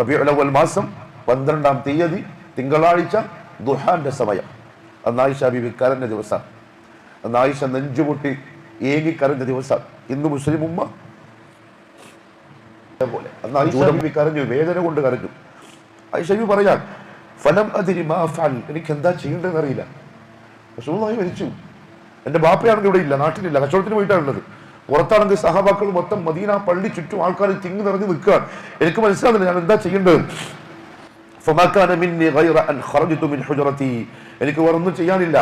റബിയുൽ മാസം പന്ത്രണ്ടാം തീയതി തിങ്കളാഴ്ച ദുഹാന്റെ സമയം. അന്ന് ആയിഷ ബിബി കരഞ്ഞ ദിവസം. അന്ന് ആയിഷ നെഞ്ചുപൊട്ടി ഏകി കരഞ്ഞ ദിവസം. ഇന്ന് മുസ്ലിം ഉമ്മ പോലെ അന്ന് ആയിഷ ബിബി കരഞ്ഞു വേദന കൊണ്ട് കരഞ്ഞു. ആയിഷ ബിബി പറയാൻ ഫലം അതിരി മാ ഫഅൽ എനിക്ക് എന്താ ചെയ്യേണ്ടതെന്ന് അറിയില്ല. റസൂലുള്ളാഹി മരിച്ചു. എന്റെ ബാപ്പയാണെങ്കിൽ ഇവിടെ ഇല്ല നാട്ടിലില്ല കച്ചവടത്തിന് പോയിട്ടാണുള്ളത്. പുറത്താണെങ്കിൽ സഹാബാക്കൾ മൊത്തം മദീന പള്ളി ചുറ്റും ആൾക്കാർ തിങ്ങി നിറഞ്ഞു നിൽക്കുകയാണ്. എനിക്ക് മനസ്സിലാകുന്നില്ല ഞാൻ എന്താ ചെയ്യേണ്ടത്? എനിക്ക് വേറൊന്നും ചെയ്യാനില്ല.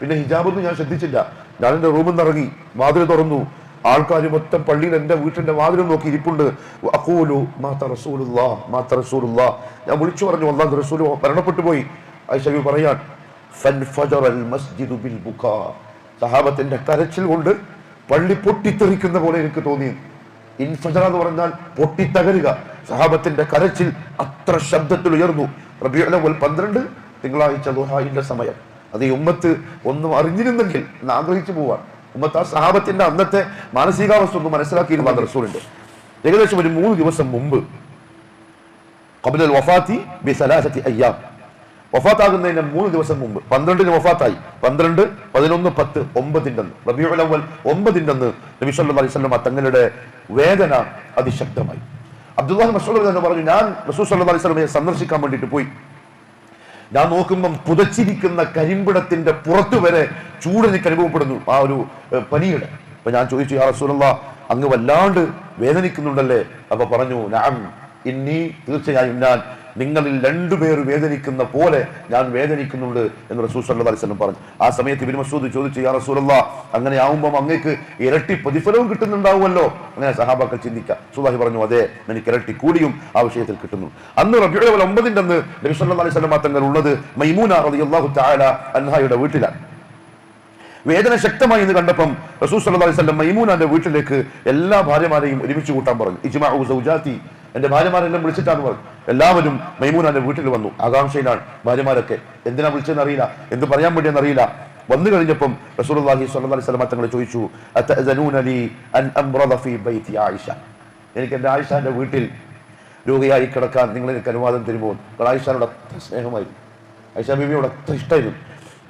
പിന്നെ ഹിജാബൊന്നും ഞാൻ ശ്രദ്ധിച്ചില്ല. ഞാൻ എന്റെ റൂമിൽ നിന്ന് ഇറങ്ങി വാതിൽ തുറന്നു. ആൾക്കാർ മൊത്തം പള്ളിയിൽ എന്റെ വീട്ടിന്റെ വാതിലും നോക്കി ഇരിപ്പുണ്ട്. ഞാൻ വിളിച്ചു പറഞ്ഞു അള്ളാഹു റസൂൽ മരണപ്പെട്ടു പോയി. ഐഷബി പറയാൻ സഹാബത്തിന്റെ കരച്ചിൽ കൊണ്ട് പള്ളി പൊട്ടിത്തെറിക്കുന്ന പോലെ എനിക്ക് തോന്നിയത് ഇൻഫജറ എന്ന് പറഞ്ഞാൽ പൊട്ടിത്തകരുക. സഹാബത്തിന്റെ കരച്ചിൽ അത്ര ശബ്ദത്തിൽ ഉയർന്നു. റബിയുൽ പന്ത്രണ്ട് തിങ്കളാഴ്ച ദുഹായിന്റെ സമയം. അത് ഈ ഉമ്മത്ത് ഒന്നും അറിഞ്ഞിരുന്നെങ്കിൽ എന്ന് ആഗ്രഹിച്ചു പോവാൻ. ഉമ്മത്ത് ആ സഹാബത്തിന്റെ അന്നത്തെ മാനസികാവസ്ഥ ഒന്ന് മനസ്സിലാക്കിയിരുന്ന റസൂലിന്റെ. ഏകദേശം ഒരു മൂന്ന് ദിവസം മുമ്പ്. കബിലൽ വഫാത്തി ബി സലാസത്തി അയ്യാം. വഫാത്താകുന്നതിന് മൂന്ന് ദിവസം മുമ്പ്. പന്ത്രണ്ടിന് വഫാത്തായി. പന്ത്രണ്ട് പതിനൊന്ന് പത്ത് ഒമ്പതിന്റെ അന്ന് റബിയുൽ അവൽ ഒമ്പതിന്റെ അന്ന് നബി സല്ലു അലൈഹി വസല്ലം തങ്ങളുടെ വേദന അതിശക്തമായി. അബ്ദുല്ലാഹി മസൂദ് തന്നെ പറഞ്ഞു ഞാൻ റസൂ സല്ലു അലൈഹി വസല്ലമയെ സന്ദർശിക്കാൻ വേണ്ടിയിട്ട് പോയി. ഞാൻ നോക്കുമ്പം പുതച്ചിരിക്കുന്ന കരിമ്പിടത്തിന്റെ പുറത്തു വരെ ചൂട് എനിക്ക് അനുഭവപ്പെടുന്നു ആ ഒരു പനിയുടെ. അപ്പൊ ഞാൻ ചോദിച്ചു യാ റസൂലുള്ള അങ്ങ് വല്ലാണ്ട് വേദനിക്കുന്നുണ്ടല്ലേ? അപ്പൊ പറഞ്ഞു ഞാൻ ഇന്നീ തീർച്ചയായും ഞാൻ നിങ്ങളിൽ രണ്ടുപേർ വേദനിക്കുന്ന പോലെ ഞാൻ വേദനിക്കുന്നുണ്ട് എന്ന് റസൂൽ സല്ലല്ലാഹു അലൈഹി വസല്ലം പറഞ്ഞു. ആ സമയത്ത് ഇബ്നു മസൂദ് ചോദിച്ചു യാ റസൂലുള്ള അങ്ങനെ ആവുമ്പോൾ അങ്ങേക്ക് ഇരട്ടി പ്രതിഫലവും കിട്ടുന്നുണ്ടാവുമല്ലോ? അങ്ങനെ സഹാബാക്കൾ ചിന്തിക്കാം. സുലാഹി പറഞ്ഞു അതെ എനിക്ക് ഇരട്ടി കൂടിയും ആ വിഷയത്തിൽ കിട്ടുന്നു. അന്ന് റബിയുടെ ഒമ്പതിന്റെ അന്ന് നബി സല്ലല്ലാഹു അലൈഹി സ്വലം തങ്ങൾ ഉള്ളത് മൈമൂന റളിയല്ലാഹു തആല അൻഹായുടെ വീട്ടിലാണ്. വേദന ശക്തമായി എന്ന് കണ്ടപ്പം റസൂസ് സല്ലല്ലാഹു അലൈഹി മൈമൂനാന്റെ വീട്ടിലേക്ക് എല്ലാ ഭാര്യമാരെയും ഒരുമിച്ച് കൂട്ടാൻ പറഞ്ഞു. ഇജ്മാ സൗജാത്തി എന്റെ ഭാര്യമാരെല്ലാം വിളിച്ചിട്ടാണ് പറഞ്ഞു. എല്ലാവരും മൈമൂനാന്റെ വീട്ടിൽ വന്നു. ആകാംക്ഷയിലാണ് ഭാര്യമാരൊക്കെ. എന്തിനാ വിളിച്ചതെന്ന് അറിയില്ല എന്ത് പറയാൻ വേണ്ടിയെന്ന് അറിയില്ല വന്നു കഴിഞ്ഞപ്പം റസൂലുള്ളാഹി സ്വല്ലല്ലാഹി അലൈഹി വസല്ലം തങ്ങൾ ചോദിച്ചു അൻ അംറദ ഫീ ആയിഷ? എനിക്ക് എന്റെ ആയിഷാന്റെ വീട്ടിൽ രോഗിയായി കിടക്കാൻ നിങ്ങൾ എനിക്ക് അനുവാദം തരുമ്പോൾ ആയിഷാനോട് അത്ര സ്നേഹമായിരുന്നു. ആയിഷ ബീബിയോട് അത്ര ഇഷ്ടമായിരുന്നു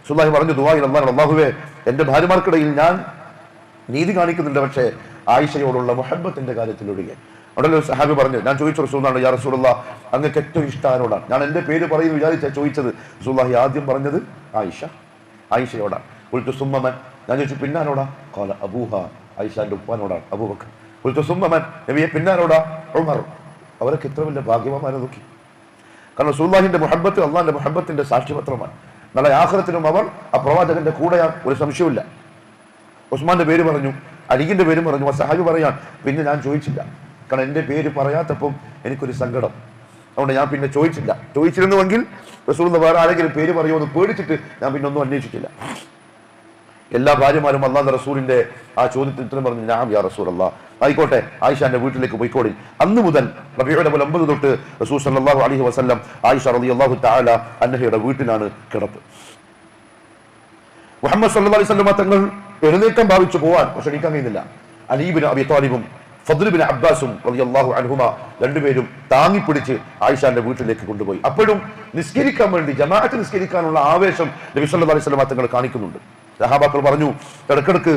സുല്ലാഹി പറഞ്ഞു ദുബായിൽ അള്ളാഹ് അള്ളാഹുവേ എന്റെ ഭാര്യമാർക്കിടയിൽ ഞാൻ നീതി കാണിക്കുന്നുണ്ട്. പക്ഷേ ആയിഷയോടുള്ള മുഹബത്തിന്റെ കാര്യത്തിൽ ഉടനെ ഒരു സഹാബി പറഞ്ഞു ഞാൻ ചോദിച്ചു റസൂലാണ് യാ റസൂലുള്ള അങ്ങക്ക് ഏറ്റവും ഇഷ്ടം ആരോടാണ്? ഞാൻ എന്റെ പേര് പറയുന്നു വിചാരിച്ച ചോദിച്ചത്. റസൂല്ലാഹി ആദ്യം പറഞ്ഞത് ആയിഷ ആയിഷയോടാണ്. ഉൾത്തു സുമ്മമൻ ഞാൻ ചോദിച്ചു പിന്നാനോടാ കോല അബൂഹ ആയിഷാന്റെ ഉപ്പാനോടാണ് അബൂബക്കർ. ഉൾത്തു സുമ്മമൻ നബിയെ പിന്നാനോടാ ഉമർ. അവരൊക്കെ ഇത്ര വലിയ ഭാഗ്യവാന്മാരെ നോക്കി. കാരണം സുല്ലാഹിന്റെ മുഹബത്ത് അള്ളാഹിന്റെ മുഹബത്തിന്റെ സാക്ഷ്യപത്രമാണ്. നല്ല ആഹ്റത്തിനും അവർ ആ പ്രവാചകന്റെ കൂടെയാണ് ഒരു സംശയമില്ല ഉസ്മാന്റെ പേര് പറഞ്ഞു അലിഖിന്റെ പേരും പറഞ്ഞു ആ സഹാബി പറയാൻ പിന്നെ ഞാൻ ചോദിച്ചില്ല. കാരണം എന്റെ പേര് പറയാത്തപ്പം എനിക്കൊരു സങ്കടം. അതുകൊണ്ട് ഞാൻ പിന്നെ ചോദിച്ചില്ല. ചോദിച്ചിരുന്നുവെങ്കിൽ റസൂൽ വേറെ ആരെങ്കിലും പേര് പറയുമോ എന്ന് പേടിച്ചിട്ട് ഞാൻ പിന്നെ ഒന്നും അന്വേഷിച്ചില്ല. എല്ലാ ഭാര്യമാരും അള്ളാഹ് റസൂലിന്റെ ആ ചോദ്യത്തിന് ഉത്തരം പറഞ്ഞു ഞാൻ യാ റസൂൽ അല്ലാ ആയിക്കോട്ടെ ആയിഷാന്റെ വീട്ടിലേക്ക് പോയിക്കോടി അന്ന് മുതൽ റബിയുടെ മുതൽ ഒമ്പത് തൊട്ട് റസൂൽ സല്ലാഹു അലഹി വസ്ലം ആയിഷ റലി അള്ളാഹു താല അന്നഹയുടെ വീട്ടിലാണ് കിടപ്പ്. മുഹമ്മദ് സല്ലാ അലൈഹി തങ്ങൾ എഴുന്നേക്കാൻ ഭാവിച്ചു പോവാൻ പക്ഷെ എണീക്കാൻ കഴിയുന്നില്ല. അലീബിനും അബി താലിബും ഫദ്ലുബിൻ അബ്ബാസും റളിയല്ലാഹു അൻഹുമ രണ്ടുപേരും താങ്ങിപ്പിടിച്ച് ആയിഷാന്റെ വീട്ടിലേക്ക് കൊണ്ടുപോയി. അപ്പോഴും നിസ്കരിക്കാൻ വേണ്ടി ജമാഅത്ത് നിസ്കരിക്കാനുള്ള ആവേശം നബി സല്ലല്ലാഹു അലൈഹി വസല്ലം തങ്ങൾ കാണിക്കുന്നുണ്ട്. സഹാബാക്കൾ പറഞ്ഞു ഇടക്കിടക്ക്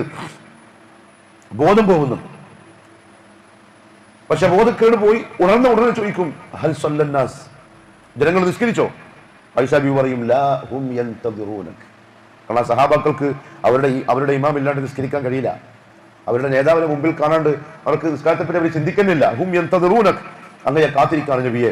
ബോധം പോകുന്നുണ്ട്. പക്ഷെ ബോധക്കേട് പോയി ഉണർന്ന ഉടനെ ചോദിക്കും ഹൽ സല്ലന്നാസ്? ജനങ്ങൾ നിസ്കരിച്ചോ? ഐഷാബി പറയും ലാ ഹും യന്തദിറൂനക് കാരണം സഹാബാക്കൾക്ക് അവരുടെ അവരുടെ ഇമാം ഇല്ലാണ്ട് നിസ്കരിക്കാൻ കഴിയില്ല. അവരുടെ നേതാവിനെ മുമ്പിൽ കാണാണ്ട് അവർക്ക് നിസ്കാരത്തെ പറ്റി അവർ ചിന്തിക്കുന്നില്ല. ഹും യന്തദിറൂനക്. അങ്ങനെ കാത്തിരിക്കാണ് നബിയെ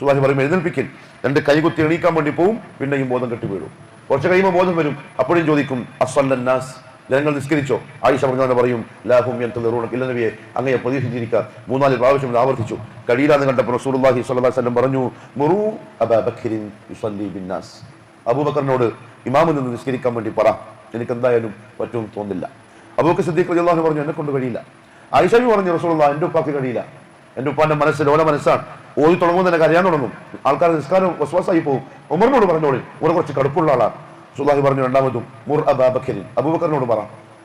സുഭാഷ് പറയും എഴുന്നേൽപ്പിക്കൽ. രണ്ട് കൈകുത്തി എണീക്കാൻ വേണ്ടി പോവും പിന്നെയും ബോധം കെട്ടി വീഴും. കുറച്ച് കഴിയുമ്പോൾ ബോധം വരും. അപ്പോഴും ചോദിക്കും അസ്വല്ലന്നാസ് ജനങ്ങൾ നിസ്കരിച്ചോ? ആയിഷ പറഞ്ഞ പറയും ലാഹും യന്തദിറൂനക്. ഇല്ല നബിയെ അങ്ങയെ പ്രതീക്ഷിച്ചിരിക്കുക മൂന്നാൽ പ്രാവശ്യം ആവർത്തിച്ചു. കഴിയില്ലാന്ന് കണ്ടപ്പോൾ അലൈഹി വസല്ലം പറഞ്ഞു മുറു അബിൻ അബൂബക്കറിനോട് ഇമാമിൽ നിന്ന് നിസ്കരിക്കാൻ വേണ്ടി പറ. എനിക്ക് എന്തായാലും പറ്റും തോന്നില്ല അബൂബക്കർ സിദ്ദീഖ് അള്ളാഹു പറഞ്ഞു എന്നെ കൊണ്ട് കഴിയില്ല ആയിഷബി പറഞ്ഞു റസൂലുള്ള എന്റെ ഉപ്പാക്ക് കഴിയില്ല. എന്റെ ഉപ്പാന്റെ മനസ്സ് ഓരോ മനസ്സാണ്. ഓതി തുടങ്ങുമ്പോൾ തന്നെ കരയാൻ തുടങ്ങും. ആൾക്കാർ നിസ്കാരം വസ്വാസായി പോകും. ഉമറിനോട് പറഞ്ഞോളി ഉമർ കുറച്ച് കടുപ്പുള്ള ആളാണ്. സുലാഹി പറഞ്ഞു രണ്ടാമതും മുർ അബാബക്കരിൻ അബൂബക്കറിനോട് പറ.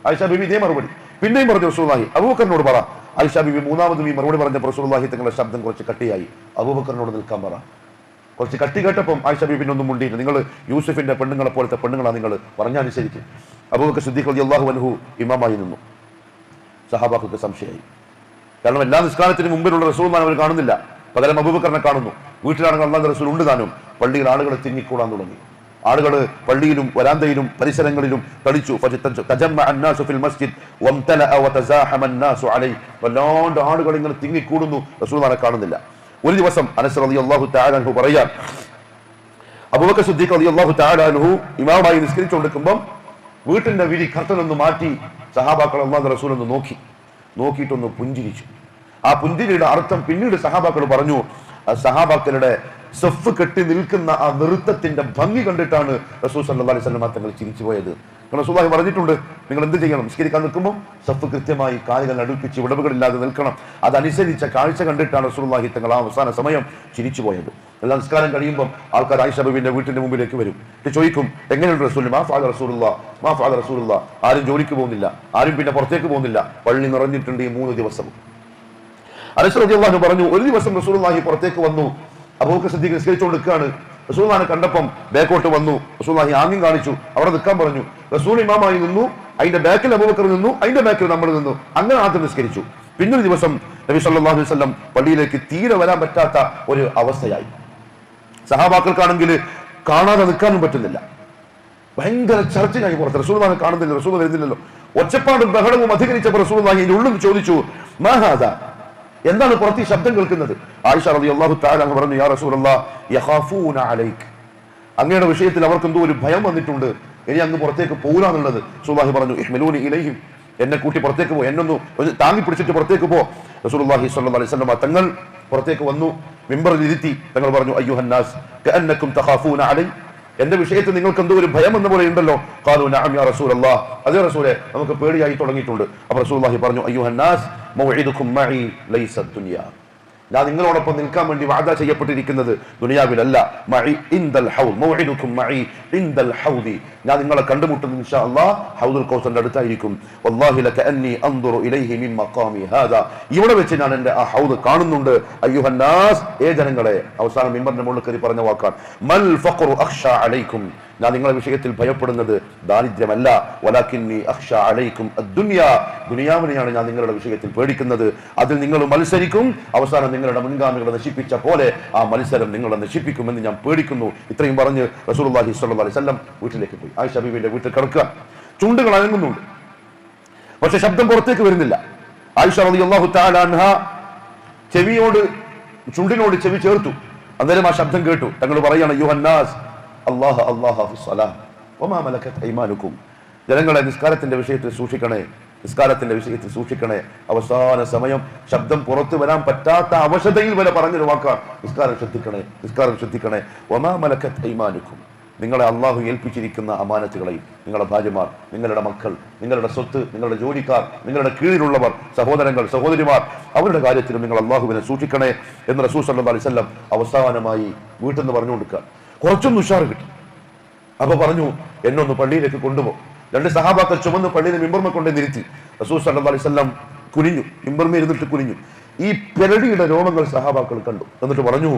ആയിഷ ബിബി ഇതേ മറുപടി. പിന്നെയും പറഞ്ഞു റസൂലുള്ളാഹി. അബൂബക്കറിനോട് പറ. ആയിഷ ബിബി മൂന്നാമതും ഈ മറുപടി പറഞ്ഞ റസൂലുള്ളാഹി തങ്ങളുടെ ശബ്ദം കുറച്ച് കട്ടിയായി. അബൂബക്കറിനോട് നിൽക്കാൻ പറ. കുറച്ച് കട്ടി കേട്ടപ്പം ആയിഷ ബിബിനൊന്നും മുണ്ടിയില്ല. നിങ്ങൾ യൂസുഫിന്റെ പെണ്ണുങ്ങളെ പോലത്തെ പെണ്ണുങ്ങളാണ് നിങ്ങൾ? പറഞ്ഞനുസരിച്ച് അബൂബക്കർ സിദ്ദീഖ് അള്ളാഹു അൻഹു ഇമാമായി നിന്നു. സഹാബാക്കൾക്ക് സംശയമായി. കാരണം എല്ലാ നിസ്കാരത്തിനും മുമ്പിലുള്ള റസൂൽമാൻ അവർ കാണുന്നില്ല. പകരം അബൂബക്കറിനെ കാണുന്നു. വീട്ടിലാണെങ്കിൽ അള്ളാഹ് റസൂൽ ഉണ്ട് താനും. പള്ളിയിൽ ആളുകൾ തിങ്ങിക്കൂടാൻ തുടങ്ങി. ആളുകൾ പള്ളിയിലും വരാന്തയിലും പരിസരങ്ങളിലും കളിച്ചു വല്ലാണ്ട് ആളുകൾ ഇങ്ങനെ തിങ്ങിക്കൂടുന്നു. റസൂൽമാനെ കാണുന്നില്ല. ഒരു ദിവസം അനസ് അലി അള്ളാഹു അൻഹു പറയാൻ അബൂബക്കർ സിദ്ദീഖ് റളിയല്ലാഹു തആല അൻഹു ഇമാമായി നിസ്കരിച്ചുകൊണ്ടിരിക്കുമ്പോൾ വീട്ടിന്റെ വിരി കർത്തനൊന്ന് മാറ്റി സഹാബാക്കൾ അള്ളാഹു റസൂൽ ഒന്ന് നോക്കി. നോക്കിയിട്ടൊന്ന് പുഞ്ചിരിച്ചു. ആ പുഞ്ചിരിയുടെ അർത്ഥം പിന്നീട് സഹാബാക്കൾ പറഞ്ഞു ആ സഹാബാക്കളുടെ സെഫ് കെട്ടി നിൽക്കുന്ന ആ നൃത്തത്തിന്റെ ഭംഗി കണ്ടിട്ടാണ് റസൂൽ സല്ലാ അലൈഹി തങ്ങൾ ചിരിച്ചു പോയത് റസൂലുള്ളാഹി പറഞ്ഞിട്ടുണ്ട്. നിങ്ങൾ എന്ത് ചെയ്യണം? നിസ്കരിക്കാൻ നിൽക്കുമ്പോൾ സഫ് കൃത്യമായി കാലുകൾ അടുപ്പിച്ച് വിടവുകളില്ലാതെ നിൽക്കണം. അതനുസരിച്ച കാഴ്ച കണ്ടിട്ടാണ് റസൂലുള്ളാഹി തങ്ങൾ ആ അവസാന സമയം ചിരിച്ചു പോയത്. എല്ലാ നിസ്കാരം കഴിയുമ്പോൾ ആൾക്കാർ ആയിഷ ബീവിന്റെ വീട്ടിന്റെ മുമ്പിലേക്ക് വരും. ചോദിക്കും എങ്ങനെയുണ്ട് റസൂൽ? മാ ഫാദ റസൂലുള്ള മാ ഫാദ റസൂലുള്ള. ആരും ജോലിക്ക് പോകുന്നില്ല. ആരും പിന്നെ പുറത്തേക്ക് പോകുന്നില്ല. പള്ളി നിറഞ്ഞിട്ടുണ്ട് ഈ മൂന്ന് ദിവസം റളിയല്ലാഹു പറഞ്ഞു ഒരു ദിവസം റസൂലുള്ളാഹി പുറത്തേക്ക് വന്നു. സിദ്ദീഖ് നിസ്കരിച്ചുകൊണ്ട് റസൂലുള്ളാഹിനെ കണ്ടപ്പം ബാക്കോട്ട് വന്നു. റസൂലുള്ളാഹി ആംഗ്യം കാണിച്ചു. അവിടെ നിൽക്കാൻ പറഞ്ഞു. റസൂൽ ഇമാമായി നിന്നു. അതിന്റെ ബാക്കിൽ അബൂബക്കർ നിന്നു. അതിന്റെ ബാക്കിൽ നമ്മൾ നിന്നു. അങ്ങനെ ആദ്യം നിസ്കരിച്ചു. പിന്നൊരു ദിവസം നബി സല്ലാഹു വസല്ലം പള്ളിയിലേക്ക് തീരെ വരാൻ പറ്റാത്ത ഒരു അവസ്ഥയായി. സഹാബാക്കൾക്കാണെങ്കിൽ കാണാതെ നിൽക്കാനും പറ്റുന്നില്ല. ഭയങ്കര ചർച്ചയായി പുറത്ത് റസൂൽമാനെ കാണുന്നില്ല. റസൂൽ വരുന്നില്ലല്ലോ. ഒച്ചപ്പാടും ബഹളവും അധികരിച്ചപ്പോൾ റസൂൽമാഹി അതിന്റെ ഉള്ളിൽ ചോദിച്ചു മാഹാദ എന്താണ് പുറത്ത് ഈ ശബ്ദം കേൾക്കുന്നത്? ആയിഷ പറഞ്ഞു യാ അങ്ങയുടെ വിഷയത്തിൽ അവർക്ക് എന്തോ ഒരു ഭയം വന്നിട്ടുണ്ട്. ഇനി അങ്ങ് പുറത്തേക്ക് പോകാന്നുള്ളത് സുബാഹി പറഞ്ഞു ഇഹ്മലൂനി ഇലൈഹിം. എന്നെ കൂട്ടി പുറത്തേക്ക് പോ എന്നൊന്ന് ഒരു താങ്ങി പിടിച്ചിട്ട് പുറത്തേക്ക് പോ. റസൂലുള്ളാഹി സ്വല്ലല്ലാഹി അലൈഹി വസല്ലം തങ്ങൾ പുറത്തേക്ക് വന്നു മിമ്പറിൽ ഇരുത്തി തങ്ങൾ പറഞ്ഞു അയ്യുഹന്നാസ് കഅന്നക്കും തഖാഫൂന അലൈ. എന്റെ വിഷയത്തിൽ നിങ്ങൾക്ക് എന്തോ ഒരു ഭയം എന്ന പോലെ ഉണ്ടല്ലോ. യാ അതേ റസൂലെ നമുക്ക് പേടിയായി തുടങ്ങിയിട്ടുണ്ട്. അപ്പോൾ റസൂലുള്ളാഹി പറഞ്ഞു അയ്യുഹന്നാസ് മൗഇദുകും മഈ ലൈസ ദുനിയ. ഞാൻ നിങ്ങളോടൊപ്പം നിൽക്കാൻ വേണ്ടി വാദ ചെയ്യപ്പെട്ടിരിക്കുന്നത് ദുനിയാവിലല്ല. ഞാൻ നിങ്ങളെ കണ്ടുമുട്ടുന്നത് ഇൻഷാ അല്ലാഹ് ഹൗദുൽ കൗസറിന്റെ അടുത്തായിരിക്കും. ഇവിടെ വെച്ച് ഞാൻ എന്റെ ആ ഹൗദ് കാണുന്നുണ്ട്. അയ്യുഹന്നാസ് ഏ ജനങ്ങളെ അവസാനം മിമ്പറിന്റെ മുകളിൽ കയറി പറഞ്ഞ വാക്കാൻ മൽ ഫഖറു അഖ്ഷ അലൈക്കും. ഞാൻ നിങ്ങളെ വിഷയത്തിൽ ഭയപ്പെടുന്നത് ദാരിദ്ര്യമല്ല. വലാക്കിന്നി അക്ഷ അലയിക്കും ദുനിയ ദുനിയാവിനെയാണ് ഞാൻ നിങ്ങളുടെ വിഷയത്തിൽ പേടിക്കുന്നത്. അതിൽ നിങ്ങൾ മത്സരിക്കും. അവസാനം നിങ്ങളുടെ മുൻഗാമികളെ നശിപ്പിച്ച പോലെ ആ മത്സരം നിങ്ങളെ നശിപ്പിക്കുമെന്ന് ഞാൻ പേടിക്കുന്നു. ഇത്രയും പറഞ്ഞ് റസൂലുള്ളാഹി സ്വല്ലല്ലാഹി അലൈഹി വസല്ലം വീട്ടിലേക്ക് പോയി. ആയിഷ ബീവിന്റെ വീട്ടിൽ കിടക്കുക. ചുണ്ടുകൾ അനങ്ങുന്നുണ്ട്. പക്ഷെ ശബ്ദം പുറത്തേക്ക് വരുന്നില്ല. ആയിഷ റളിയല്ലാഹു തആല അൻഹ ചെവിയോട് ചുണ്ടിനോട് ചെവി ചേർത്തു. അന്നേരം ആ ശബ്ദം കേട്ടു. തങ്ങൾ പറയാണ് യുഹന്നാസ് അല്ലാഹ അള്ളാഹ സ്വലാഹ് വമാ മലക്കത് ഐമാനുക്കും. ജനങ്ങളെ നിസ്കാരത്തിന്റെ വിഷയത്തിൽ സൂക്ഷിക്കണേ. നിസ്കാരത്തിന്റെ വിഷയത്തിൽ സൂക്ഷിക്കണേ. അവസാന സമയം ശബ്ദം പുറത്തു വരാൻ പറ്റാത്ത അവശതയിൽ വരെ പറഞ്ഞൊരു വാക്കാണ് നിസ്കാരം ശ്രദ്ധിക്കണേ നിസ്കാരം ശ്രദ്ധിക്കണേ. മലക്കത് ഐമാനുക്കും. നിങ്ങളെ അള്ളാഹു ഏൽപ്പിച്ചിരിക്കുന്ന അമാനത്തുകളെയും നിങ്ങളുടെ ഭാര്യമാർ നിങ്ങളുടെ മക്കൾ നിങ്ങളുടെ സ്വത്ത് നിങ്ങളുടെ ജോലിക്കാർ നിങ്ങളുടെ കീഴിലുള്ളവർ സഹോദരങ്ങൾ സഹോദരിമാർ അവരുടെ കാര്യത്തിലും നിങ്ങൾ അള്ളാഹുവിനെ സൂക്ഷിക്കണേ എന്ന് റസൂസ് അലൈഹി വസല്ലം അവസാനമായി വീട്ടിൽ നിന്ന് പറഞ്ഞു കൊടുക്കുക കുറച്ചൊന്ന് ഉഷാറ് കിട്ടി. അപ്പൊ പറഞ്ഞു എന്നൊന്ന് പള്ളിയിലേക്ക് കൊണ്ടുപോകും രണ്ട് സഹാബാക്കൾ ചുമന്ന് പള്ളിയിൽ മിമ്പർമ കൊണ്ടേ നിരുത്തി. റസൂൽ സല്ലാ അലൈഹി വസല്ലം കുനിഞ്ഞു. മിമ്പർമ ഇരുന്നിട്ട് കുനിഞ്ഞു. ഈ പെരടിയുടെ രോമങ്ങൾ സഹാബാക്കൾ കണ്ടു. എന്നിട്ട് പറഞ്ഞു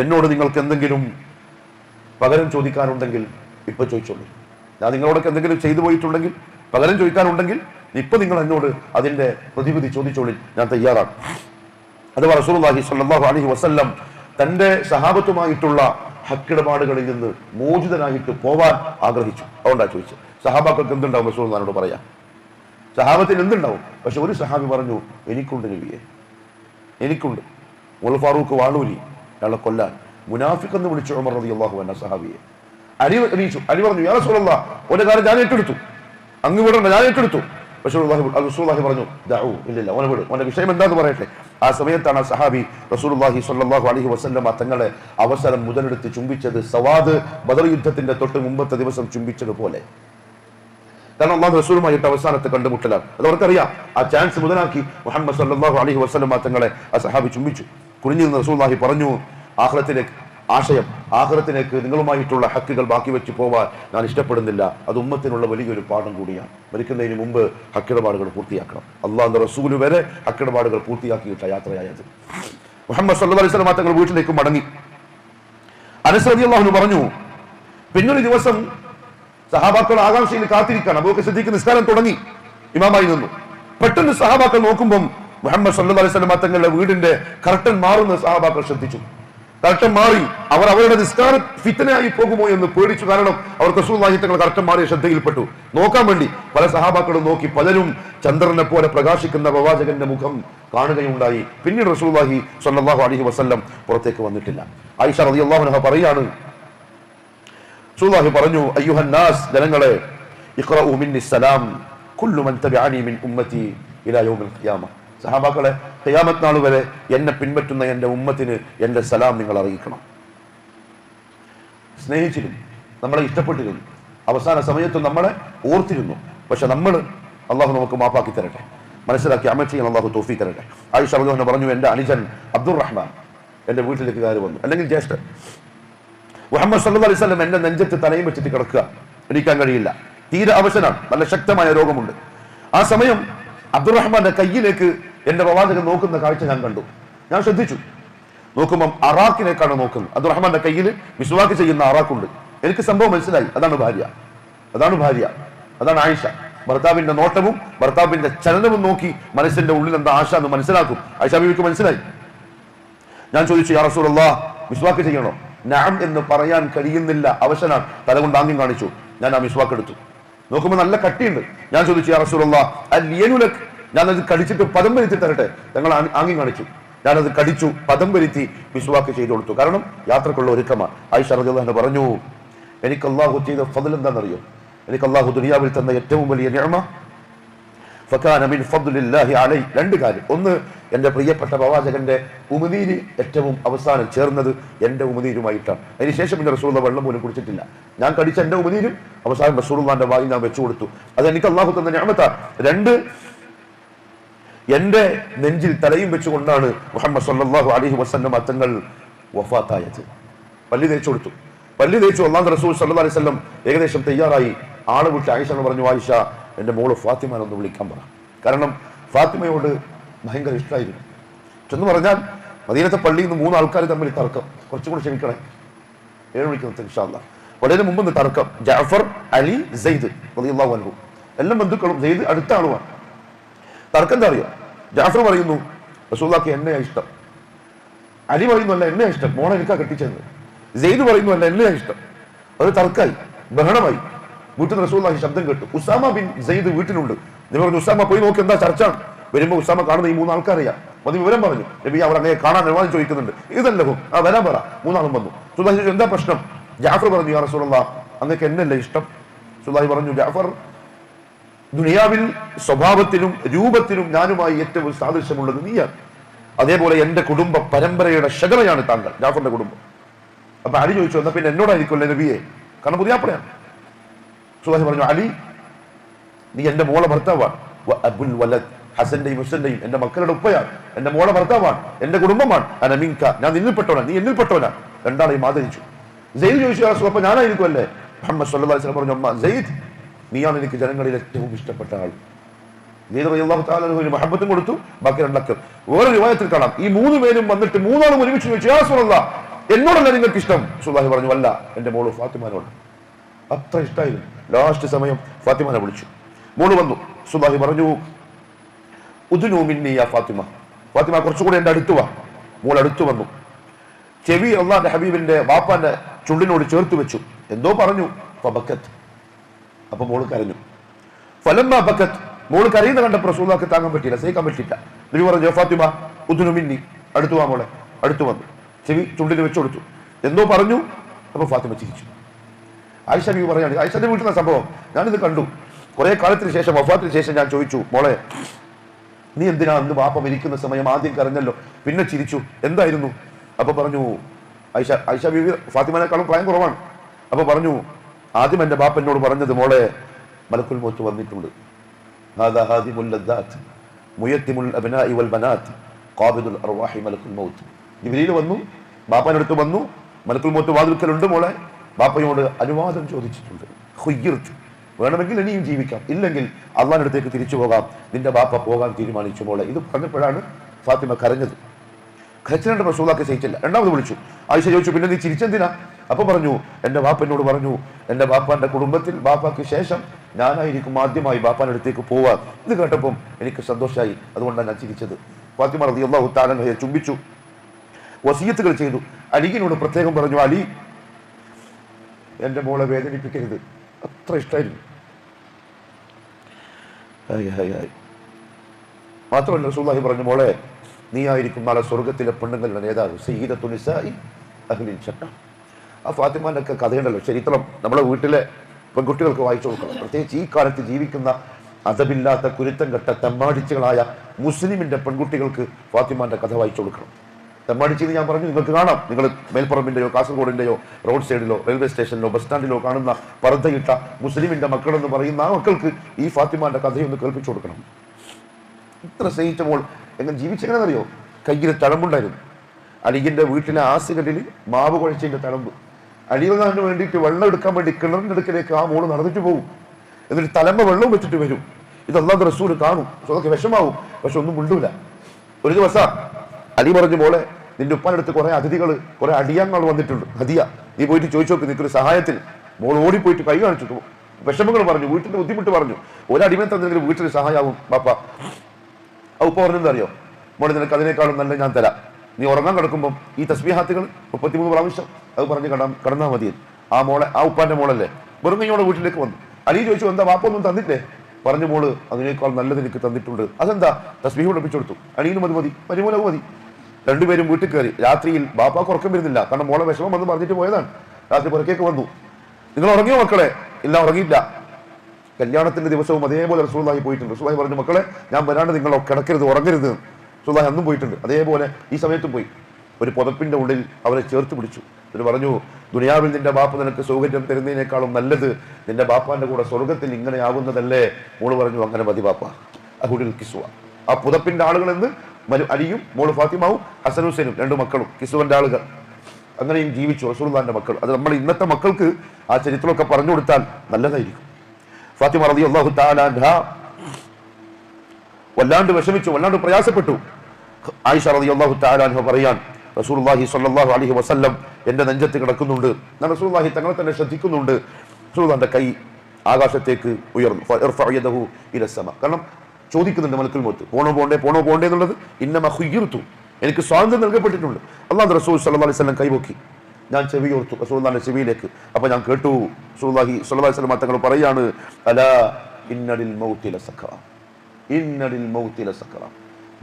എന്നോട് നിങ്ങൾക്ക് എന്തെങ്കിലും പകരം ചോദിക്കാനുണ്ടെങ്കിൽ ഇപ്പൊ ചോദിച്ചോളൂ. ഞാൻ നിങ്ങളോടൊക്കെ എന്തെങ്കിലും ചെയ്തു പോയിട്ടുണ്ടെങ്കിൽ പകരം ചോദിക്കാനുണ്ടെങ്കിൽ ഇപ്പൊ നിങ്ങൾ എന്നോട് അതിന്റെ പ്രതിവിധി ചോദിച്ചോളി. ഞാൻ തയ്യാറാണ്. അഥവാ അലഹി അലൈഹി വസല്ലം തന്റെ സഹാബത്തുമായിട്ടുള്ള ഹക്കിടപാടുകളിൽ നിന്ന് മോചിതനായിട്ട് പോവാൻ ആഗ്രഹിച്ചു. അതുകൊണ്ടാ ചോദിച്ചത്. സഹാബാക്കൾക്ക് എന്തുണ്ടാവും? റസൂലുള്ളാഹിനോട് പറയാം. സഹാബത്തിന് എന്തുണ്ടാവും? പക്ഷെ ഒരു സഹാബി പറഞ്ഞു എനിക്കുണ്ട് നബിയെ. എനിക്കുണ്ട്. മുൽ ഫാറൂഖ് വാളൂരി അയാളെ കൊല്ലാൻ. മുനാഫിഖ് എന്ന് വിളിച്ചു ഉമർ റളിയല്ലാഹു അൻഹു സഹാബിയെ. അരി അറിയിച്ചു. അരി പറഞ്ഞു യാ റസൂലല്ലാഹ് ഒരു കാര്യം ഞാൻ ഏറ്റെടുത്തു. അങ്ങ് വിടണ്ട ഞാൻ ഏറ്റെടുത്തു. റസൂലുള്ളാഹി പറഞ്ഞു ദഅു ഇല്ലില്ല ഓനെ വിട് വിഷയം എന്താന്ന് പറയട്ടെ. ആ സമയത്താണ് സഹാബി റസൂലുള്ളാഹി സ്വല്ലല്ലാഹു അലൈഹി വസല്ലം തങ്ങളെ അവസരം മുതലെടുത്ത് ചുംബിച്ചത് സവാദ് ബദർ യുദ്ധത്തിന്റെ തൊട്ട് മുമ്പത്തെ ദിവസം ചുംബിച്ചതുപോലെ. കാരണം അള്ളാഹു റസൂലുമായിട്ട് അവസാനത്തെ കണ്ടുമുട്ടലാണ്. അത് അവർക്കറിയാം. ആ ചാൻസ് മുതലാക്കി മുഹമ്മദ് സല്ലല്ലാഹു അലൈഹി വസല്ലം തങ്ങളെ ആ സഹാബി ചുംബിച്ചു. കുനിഞ്ഞു നിന്ന് റസൂലുള്ളാഹി പറഞ്ഞു ആഹ്ലത്തിലേക്ക് ആശയം ആഹ്റത്തിലേക്ക് നിങ്ങളുമായിട്ടുള്ള ഹക്കുകൾ ബാക്കി വെച്ച് പോവാൻ ഞാൻ ഇഷ്ടപ്പെടുന്നില്ല. അത് ഉമ്മത്തിനുള്ള വലിയൊരു പാഠം കൂടിയാണ്. മരിക്കുന്നതിന് മുമ്പ് ഹക്കിടപാടുകൾ പൂർത്തിയാക്കണം. അള്ളാഹ് റസൂൽ വരെ ഹക്കിടപാടുകൾ പൂർത്തിയാക്കിയിട്ട യാത്രയായത്. മുഹമ്മദ് സല്ലു അലൈഹി സ്വലം തങ്ങൾ വീട്ടിലേക്ക് മടങ്ങി. അനസ്രതി അള്ളാഹുന് പറഞ്ഞു പിന്നൊരു ദിവസം സഹാബാക്കൾ ആകാംക്ഷയിൽ കാത്തിരിക്കാൻ അബൂക്ക് സിദ്ദീഖ് നിസ്കാരം തുടങ്ങി. ഇമാമായി നിന്നു. പെട്ടെന്ന് സഹാബാക്കൾ നോക്കുമ്പം മുഹമ്മദ് സല്ലു അലൈഹി സ്വലം തങ്ങളുടെ വീടിന്റെ കർട്ടൻ മാറുന്ന സഹാബാക്കൾ ശ്രദ്ധിച്ചു. കർട്ടൻ മാറി. അവർ അവരുടെ നിസ്കാര ഫിത്തനായി പോകുമോ എന്ന് പേടിച്ചു കാരണം അവർ റസൂലുള്ളാഹി തങ്ങൾ കർട്ടൻ മാറിയ ശ്രദ്ധയിൽപ്പെട്ടു. നോക്കാൻ വേണ്ടി പല സഹാബാക്കളും നോക്കി പലരും ചന്ദ്രനെ പോലെ പ്രകാശിക്കുന്ന പ്രവാചകന്റെ മുഖം കാണുകയുണ്ടായി. പിന്നീട് റസൂലുള്ളാഹി സ്വല്ലല്ലാഹു അലഹി വസ്ല്ലം പുറത്തേക്ക് വന്നിട്ടില്ല. ആയിഷ റളിയല്ലാഹു അൻഹ പറയാണ് റസൂലുള്ളാഹി പറഞ്ഞു അയ്യുഹന്നാസ് ജനങ്ങളെ ഇഖ്റഉ മിന്നി സലാം കുല്ലു മൻ തബിഅനി മിൻ ഉമ്മതി ഇലാ യൗമിൽ ഖിയാമ. സഹാബാക്കളെ ഖിയാമത്ത് വരെ എന്നെ പിൻപറ്റുന്ന എന്റെ ഉമ്മത്തിന് എന്റെ സലാം നിങ്ങൾ അറിയിക്കണം. സ്നേഹിച്ചിരുന്നു. നമ്മളെ ഇഷ്ടപ്പെട്ടിരുന്നു. അവസാന സമയത്ത് നമ്മളെ ഓർത്തിരുന്നു. പക്ഷെ നമ്മൾ അള്ളാഹു നമുക്ക് മാപ്പാക്കി തരട്ടെ. മനസ്സിലാക്കി അമ്മ ചെയ്യാൻ അള്ളാഹു തോഫി തരട്ടെ. ആയിഷ അള്ളാഹുനെ പറഞ്ഞു എന്റെ അനുജൻ അബ്ദുൾ റഹ്മാൻ എന്റെ വീട്ടിലേക്ക് കയറി വന്നു. അല്ലെങ്കിൽ ജ്യേഷ്ഠൻ. മുഹമ്മദ് സല്ലു അലൈഹി സ്വലം എന്റെ നെഞ്ചത്ത് തലയും വെച്ചിട്ട് കിടക്കുക. എണീക്കാൻ കഴിയില്ല. തീരെ അവശനാണ്. നല്ല ശക്തമായ രോഗമുണ്ട്. ആ സമയം അബ്ദുറഹ്മാന്റെ കയ്യിലേക്ക് എന്റെ പ്രവാചകൻ നോക്കുന്ന കാഴ്ച ഞാൻ കണ്ടു. ഞാൻ ശ്രദ്ധിച്ചു. നോക്കുമ്പം അറാഖിനേക്കാണ് നോക്കുന്നത്. അബ്ദുറഹ്മാന്റെ കയ്യിൽ വിശ്വാക്ക് ചെയ്യുന്ന അറാഖുണ്ട്. എനിക്ക് സംഭവം മനസ്സിലായി. അതാണ് ഭാര്യ. അതാണ് ഭാര്യ. അതാണ് ആയിഷ. ഭർത്താവിന്റെ നോട്ടവും ഭർത്താവിന്റെ ചലനവും നോക്കി മനസ്സിന്റെ ഉള്ളിൽ എന്താ ആശ എന്ന് മനസ്സിലാക്കും. ആയിഷ ബീവിക്ക് മനസ്സിലായി. ഞാൻ ചോദിച്ചു യാ റസൂലുള്ള മിസ്വാക്ക് ചെയ്യണോ? നാം എന്ന് പറയാൻ കഴിയുന്നില്ല. അവശനാണ്. തലകൊണ്ട് ആംഗ്യം കാണിച്ചു. ഞാൻ ആ മിസ്വാക്ക് എടുത്തു. നോക്കുമ്പോൾ നല്ല കട്ടിയുണ്ട്. ഞാൻ ചോദിച്ചു യാ റസൂലല്ലാ അല്ലിയനുലക് ഞാൻ അത് കടിച്ചിട്ട് പദം വരുത്തി തരട്ടെ. ഞങ്ങൾ ആംഗ്യം കാണിച്ചു. ഞാനത് കടിച്ചു പദം വരുത്തി വിശ്വാക്ക് ചെയ്തു കൊടുത്തു. കാരണം യാത്രക്കുള്ള ഒരുക്കമാണ്. ആയിഷ റളിയല്ലാഹു പറഞ്ഞു എനിക്ക് അള്ളാഹു ചെയ്ത ഫതിൽ എന്താണെന്നറിയോ? എനിക്ക് അള്ളാഹു ദുനിയാവിൽ തന്ന ഏറ്റവും വലിയ മിൻ ഫദ്ലില്ലാഹി രണ്ട് കാര്യം. ഒന്ന് എന്റെ പ്രിയപ്പെട്ട പ്രവാചകന്റെ ഉമനീര് ഏറ്റവും അവസാനം ചേർന്നത് എന്റെ ഉമനീരുമായിട്ടാണ്. അതിനുശേഷം പിന്നെ റസൂള്ള വെള്ളം പോലും കുടിച്ചിട്ടില്ല. ഞാൻ കടിച്ച എന്റെ ഉമനീരും അവസാനം റസൂള്ളാന്റെ വായി ഞാൻ വെച്ചു കൊടുത്തു. അത് എനിക്ക് അള്ളാഹു തന്ന ഞാമത്താണ് രണ്ട് എന്റെ നെഞ്ചിൽ തലയും വെച്ചുകൊണ്ടാണ് മുഹമ്മദ് സല്ലാഹു അലഹി വസ്ലം അത്തങ്ങൾ വഫാത്തായത്. പല്ലി തേച്ചു കൊടുത്തു. പല്ലി തേച്ചു ഒന്നാം റസൂൽ സല്ലാ അലൈഹി വസല്ലം ഏകദേശം തയ്യാറായി. ആൾ വിട്ട് ആയിഷ എന്ന് പറഞ്ഞു ആയിഷ എന്റെ മോൾ ഫാത്തിമാനൊന്ന് വിളിക്കാൻ പറ. കാരണം ഫാത്തിമയോട് ഭയങ്കര ഇഷ്ടമായിരുന്നു ചെന്ന് പറഞ്ഞാൽ മദീനത്തെ പള്ളിയിൽ നിന്ന് മൂന്ന് ആൾക്കാർ തമ്മിൽ തർക്കം. കുറച്ചും കൂടി ക്ഷമിക്കണേ. ഏഴ് മണിക്ക് ഇൻഷാല്ല വളരെ മുമ്പ് നിന്ന് തർക്കം. ജാഫർ അലി സെയ്ദ് റളിയല്ലാഹു അൻഹു. എല്ലാം ബന്ധുക്കളും സെയ്ദ് അടുത്ത ആളുമാണ്. തർക്കം എന്താ അറിയോ? ജാഫർ പറയുന്നു റസൂല്ലാക്ക് എന്നെയാ ഇഷ്ടം. അലി പറയുന്നു അല്ല എന്നെയാ ഇഷ്ടം. മോളെ എനിക്കാ കെട്ടിച്ചെന്ന് സെയ്ദ് പറയുന്നു അല്ല എന്നെയാ ഇഷ്ടം. അത് തർക്കായി ബഹളമായി. വീട്ടിൽ റസൂല്ലാഹി ശബ്ദം കേട്ടു. ഉസാമ ബിൻ സെയ്ദ് വീട്ടിലുണ്ട്. നിങ്ങൾ പറഞ്ഞു ഉസാമ പോയി നോക്കി എന്താ ചർച്ച വരുമ്പോ ഉസാമ കാണുന്ന ഈ മൂന്ന് ആൾക്കാരെയാ മതി വിവരം പറഞ്ഞു. നബി അവർ അങ്ങനെ കാണാൻ അനുവാദം ചോദിക്കുന്നുണ്ട്. ഇതല്ലഹും ആ വരാൻ പറ. മൂന്നാളും വന്നു. സുല്ലാഹി എന്താ പ്രശ്നം? ജാഫർ പറഞ്ഞു യാ റസൂലുള്ള അങ്ങക്ക് എന്നല്ലേ ഇഷ്ടം? സുല്ലാഹി പറഞ്ഞു ജാഫർ ദുനിയാവിൽ സ്വഭാവത്തിലും രൂപത്തിലും ഞാനുമായി ഏറ്റവും സാദൃശ്യമുള്ളത് നീയാണ്. അതേപോലെ എന്റെ കുടുംബ പരമ്പരയുടെ ശകലയാണ് താങ്കൾ ജാഫറിന്റെ കുടുംബം. അപ്പൊ അലി ചോദിച്ചു എന്നാ പിന്നെ എന്നോടായിരിക്കുമല്ലേ നബിയെ? കാരണം പുതിയാപ്പളയാണ് സുഹാസി പറഞ്ഞു അലി നീ എന്റെ മോളെ ഭർത്താവാണ്. അബുൽ വലദ് ഹസന്റെയും ഹുസന്റെയും എന്റെ മക്കളുടെ ഉപ്പയാണ്. എന്റെ മോളെ ഭർത്താവാണ് എന്റെ കുടുംബമാണ്. അനമിൻക ഞാൻ നിന്നിൽപ്പെട്ടവനാണ് നീ എന്നിൽപ്പെട്ടവനാണ് രണ്ടാളെയും ആദരിച്ചു. ജയിൽ ചോദിച്ചു "യാ റസൂൽ, അപ്പൊ ഞാനായിരിക്കുമല്ലേ? മുഹമ്മദ് സല്ലാ പറഞ്ഞു അമ്മ സെയ്ദ് നീയാണ് എനിക്ക് ജനങ്ങളിൽ ഏറ്റവും ഇഷ്ടപ്പെട്ട ആൾ. അൻഹുവിന് മഹബത്തും കൊടുത്തു. ബാക്കി രണ്ടക്കം. ഓരോ രൂപത്തിൽ കാണാം. ഈ മൂന്ന് പേരും വന്നിട്ട് മൂന്നാളും ഒരുമിച്ച് ചോദിച്ചു "യാ റസൂലല്ലാഹ്, എന്നോടല്ല നിങ്ങൾക്ക് ഇഷ്ടം സുല്ലാഹി പറഞ്ഞു അല്ല എന്റെ മോൾ ഫാത്തിമാനോട്. അത്ര ഇഷ്ടമായിരുന്നു ലാസ്റ്റ് സമയം ഫാത്തിമാനെ വിളിച്ചു. മോൾ വന്നു. സുല്ലാഹി പറഞ്ഞു ഉദ്നൂമിന്നിയ ഫാത്തിമ. ഫാത്തിമ കുറച്ചുകൂടി എന്റെ അടുത്ത് വാ. മോൾ അടുത്തു വന്നു. ചെവി അള്ളാന്റെ ഹബീബിന്റെ വാപ്പാന്റെ ചുണ്ടിനോട് ചേർത്ത് വെച്ചു. എന്തോ പറഞ്ഞു. ഫബക്കത്ത്. അപ്പൊ മോൾ കരഞ്ഞു. ഫലം ബക്കത്ത്. മോൾ കരയുന്ന കണ്ട പ്രസൂതാക്ക് താങ്ങാൻ പറ്റില്ല സഹിക്കാൻ പറ്റില്ല നബി പറഞ്ഞു "യാ ഫാത്തിമ ഉദുനു മിന്നി അടുത്തു വാ മോളെ അടുത്തു വന്നു. ചെവി ചുണ്ടിന് വെച്ചു കൊടുത്തു. എന്തോ പറഞ്ഞു അപ്പൊ ഫാത്തിമ ചിരിച്ചു. ആയിഷ ബി പറയാണ് ആയിഷന്റെ നിന്ന് സംഭവം? ഞാനിത് കണ്ടു. കുറെ കാലത്തിന് ശേഷം വഫാത്തിന് ശേഷം ഞാൻ ചോദിച്ചു മോളെ നീ എന്തിനാ അന്ന് വാപ്പ മരിക്കുന്ന സമയം ആദ്യം കരഞ്ഞല്ലോ? പിന്നെ ചിരിച്ചു എന്തായിരുന്നു? അപ്പൊ പറഞ്ഞു ആയിഷ ഐഷ ബീവി ഫാത്തിമനേക്കാളും പ്രായം കുറവാണ്. അപ്പൊ പറഞ്ഞു ആദ്യം എന്റെ ബാപ്പ എന്നോട് പറഞ്ഞത് മോളെ മലക്കുൽ മോത്ത് വന്നിട്ടുണ്ട്. ഇവരിൽ വന്നു ബാപ്പനടുത്ത് വന്നു മലക്കുൽ മോത്ത് വാതിൽക്കലുണ്ട് മോളെ. ബാപ്പയോട് അനുവാദം ചോദിച്ചിട്ടുണ്ട്. ഹുയ്യർത്ത്. വേണമെങ്കിൽ ഇനിയും ജീവിക്കാം. ഇല്ലെങ്കിൽ അടുത്തേക്ക് തിരിച്ചു പോകാം. നിന്റെ ബാപ്പ പോകാൻ തീരുമാനിച്ചു മോളെ. ഇത് പറഞ്ഞപ്പോഴാണ് ഫാത്തിമ കരഞ്ഞത്. കരച്ചിലുണ്ട് പ്രസൂതാക്കി ചെയ്യിച്ചില്ല രണ്ടാമത് വിളിച്ചു. ആയിഷ ചോദിച്ചു പിന്നെ നീ ചിരിച്ചെന്തിനാ? അപ്പൊ പറഞ്ഞു എന്റെ വാപ്പനോട് പറഞ്ഞു എന്റെ ബാപ്പാന്റെ കുടുംബത്തിൽ ബാപ്പാക്ക് ശേഷം ഞാനായിരിക്കും ആദ്യമായി ബാപ്പാന്റെ അടുത്തേക്ക് പോവാൻ ഇത് കേട്ടപ്പം എനിക്ക് സന്തോഷമായി അതുകൊണ്ടാണ് ഞാൻ ചിരിച്ചത്. ഫാത്തിമ റതി അള്ളാഹു താലയെ ചുംബിച്ചു. വസീയത്തുകൾ ചെയ്തു. അലിഗിനോട് പ്രത്യേകം പറഞ്ഞു അലി എന്റെ മോളെ വേദനിപ്പിക്കരുത്. അത്ര ഇഷ്ടമായിരുന്നു മാത്രമല്ല റസൂലുള്ളാഹി പറഞ്ഞു മോളെ നീ ആയിരിക്കും നാളെ സ്വർഗത്തിലെ പെണ്ണുങ്ങളുടെ നേതാവ്. സയ്യിദത്തു നിസാഇ അഹ്ലിൽ ജന്ന ആ ഫാത്തിമാനൊക്കെ കഥയുണ്ടല്ലോ. ചരിത്രം നമ്മളെ വീട്ടിലെ പെൺകുട്ടികൾക്ക് വായിച്ചു കൊടുക്കണം. പ്രത്യേകിച്ച് ഈ കാലത്ത് ജീവിക്കുന്ന അതമില്ലാത്ത കുരുത്തം കെട്ട തെമ്മാടിച്ചുകളായ മുസ്ലിമിന്റെ പെൺകുട്ടികൾക്ക് ഫാത്തിമാന്റെ കഥ വായിച്ചു കൊടുക്കണം. തെമ്മാടിച്ച് എന്ന് ഞാൻ പറഞ്ഞു നിങ്ങൾക്ക് കാണാം. നിങ്ങൾ മേൽപ്പറമ്പിന്റെയോ കാസർഗോഡിന്റെയോ റോഡ് സൈഡിലോ റെയിൽവേ സ്റ്റേഷനിലോ ബസ് സ്റ്റാൻഡിലോ കാണുന്ന പർദ്ധയിട്ട മുസ്ലിമിന്റെ മക്കളെന്ന് പറയുന്ന ആ മക്കൾക്ക് ഈ ഫാത്തിമാന്റെ കഥയൊന്ന് കേൾപ്പിച്ചു കൊടുക്കണം. ഇത്ര സ്നേഹിച്ചപ്പോൾ എങ്ങനെ ജീവിച്ചെങ്ങനെന്നറിയോ കയ്യിൽ തഴമ്പുണ്ടായിരുന്നു. അലിഗിന്റെ വീട്ടിലെ ആസുകളിൽ മാവ് കുഴച്ചതിന്റെ തഴമ്പ്. അലിയകാന് വേണ്ടിയിട്ട് വെള്ളം എടുക്കാൻ വേണ്ടി കിണറിന്റെ അടുക്കലേക്ക് ആ മോൾ നടന്നിട്ട് പോകും എന്നിട്ട് തലമ്പ വെള്ളവും വെച്ചിട്ട് വരും. ഇതെല്ലാം റസൂര് കാണും. പക്ഷെ അതൊക്കെ വിഷമാവും. പക്ഷെ ഒന്നും മുണ്ടൂല. ഒരു ദിവസം അലി പറഞ്ഞ പോലെ നിന്റെ ഉപ്പാനടുത്ത് കുറെ അതിഥികൾ കുറെ അടിയാങ്ങൾ വന്നിട്ടുണ്ട്. ഹദിയ നീ പോയിട്ട് ചോദിച്ചു നോക്ക് നിനക്കൊരു സഹായത്തിൽ മോൾ ഓടിപ്പോയിട്ട് കൈ കാണിച്ചു. വിഷമങ്ങൾ പറഞ്ഞു. വീട്ടിന്റെ ബുദ്ധിമുട്ട് പറഞ്ഞു. ഒരടിമ തന്നെങ്കിലും വീട്ടിൽ സഹായമാവും പാപ്പ ആ ഉപ്പ പറഞ്ഞെന്താ അറിയോ? മോളെ നിനക്ക് അതിനേക്കാളും നല്ല ഞാൻ തരാം. നീ ഉറങ്ങാൻ കിടക്കുമ്പോൾ ഈ തസ്ബീഹാത്തുകൾ മുപ്പത്തിമൂന്ന് പ്രാവശ്യം അത് പറഞ്ഞ് കടം കടന്നാൽ മതി. ആ മോളെ ആ ഉപ്പാന്റെ മോളല്ലേ? വെറും കൈയോടെ വീട്ടിലേക്ക് വന്നു. അലി ചോദിച്ചു എന്താ വാപ്പ ഒന്നും തന്നില്ലേ? പറഞ്ഞു മോൾ അതിനേക്കാൾ നല്ലത് എനിക്ക് തന്നിട്ടുണ്ട്. അതെന്താ? തസ്ബീഹ് പഠിപ്പിച്ചു കൊടുത്തു. അലിയിലും അത് മതി പരിമൂലവും മതി. രണ്ടുപേരും വീട്ടിൽ കയറി. രാത്രിയിൽ ബാപ്പാക്ക് ഉറക്കം വരുന്നില്ല. കാരണം മോളെ വിഷമം വന്ന് പറഞ്ഞിട്ട് പോയതാണ്. രാത്രി പുറക്കേക്ക് വന്നു. നിങ്ങൾ ഉറങ്ങിയോ മക്കളെ? ഇല്ല ഉറങ്ങിയില്ല. കല്യാണത്തിന്റെ ദിവസവും അതേപോലെ റസൂളായി പോയിട്ടുണ്ട്. റസൂളായി പറഞ്ഞു മക്കളെ ഞാൻ വരാണ്ട് നിങ്ങൾ കിടക്കരുത് ഉറങ്ങരുത്. റസൂള്ളാഹി അന്നും പോയിട്ടുണ്ട്. അതേപോലെ ഈ സമയത്തും പോയി. ഒരു പുതപ്പിന്റെ ഉള്ളിൽ അവരെ ചേർത്ത് പിടിച്ചു. എന്നിട്ട് പറഞ്ഞു ദുനിയാവിൽ നിന്റെ ബാപ്പ നിനക്ക് സൗകര്യം തരുന്നതിനേക്കാളും നല്ലത് നിന്റെ ബാപ്പാന്റെ കൂടെ സ്വർഗത്തിൽ ഇങ്ങനെ മോൾ മോൾ പറഞ്ഞു അങ്ങനെ മതി ബാപ്പ. അഹുഡിൽ കിസുവ. ആ പുതപ്പിന്റെ ആളുകൾ എന്ന് മരു അലിയും മോൾ ഫാത്തിമാവും ഹസൻ ഹുസൈനും രണ്ടു മക്കളും കിസുവന്റെ ആളുകൾ. അങ്ങനെയും ജീവിച്ചു റസൂൽദാന്റെ മക്കൾ. അത് നമ്മൾ ഇന്നത്തെ മക്കൾക്ക് ആ ചരിത്രമൊക്കെ പറഞ്ഞു കൊടുത്താൽ നല്ലതായിരിക്കും. ഫാത്തിമ റതി അള്ളാഹു വല്ലാണ്ട് വിഷമിച്ചു വല്ലാണ്ട് പ്രയാസപ്പെട്ടു. ആയിഷ റതി പറയാൻ റസൂൽഹി സല്ലാഹു അലഹി വസല്ലം എന്റെ നെഞ്ചത്ത് കിടക്കുന്നുണ്ട്. ഞാൻ റസൂൽഹി തങ്ങളെ തന്നെ ശ്രദ്ധിക്കുന്നുണ്ട്. റസൂൽദാന്റെ കൈ ആകാശത്തേക്ക് ഉയർന്നു. ഇരസമ കാരണം ചോദിക്കുന്നുണ്ട് മലക്കുൽ മോത്ത് പോണോ പോണ്ടേ പോണോ പോണ്ടേ എന്നുള്ളത്? ഇന്നമ ഹുയ്യിർത്തു എനിക്ക് സ്വാതന്ത്ര്യം നൽകപ്പെട്ടിട്ടുണ്ട്. അള്ളാഹ് റസൂൽ സല്ലാ അലൈഹി സ്വലം കൈപൊക്കി. ഞാൻ ചെവിയോർത്തു റസൂലുള്ളാഹിന്റെ ചെവിയിലേക്ക്. അപ്പൊ ഞാൻ കേട്ടു. റസൂലുള്ളാഹി സ്വല്ലല്ലാഹി അലൈഹി സ്വലം തങ്ങൾ പറയാണ് അലാ ഇന്നലിൽ മൗത്തില സഖറ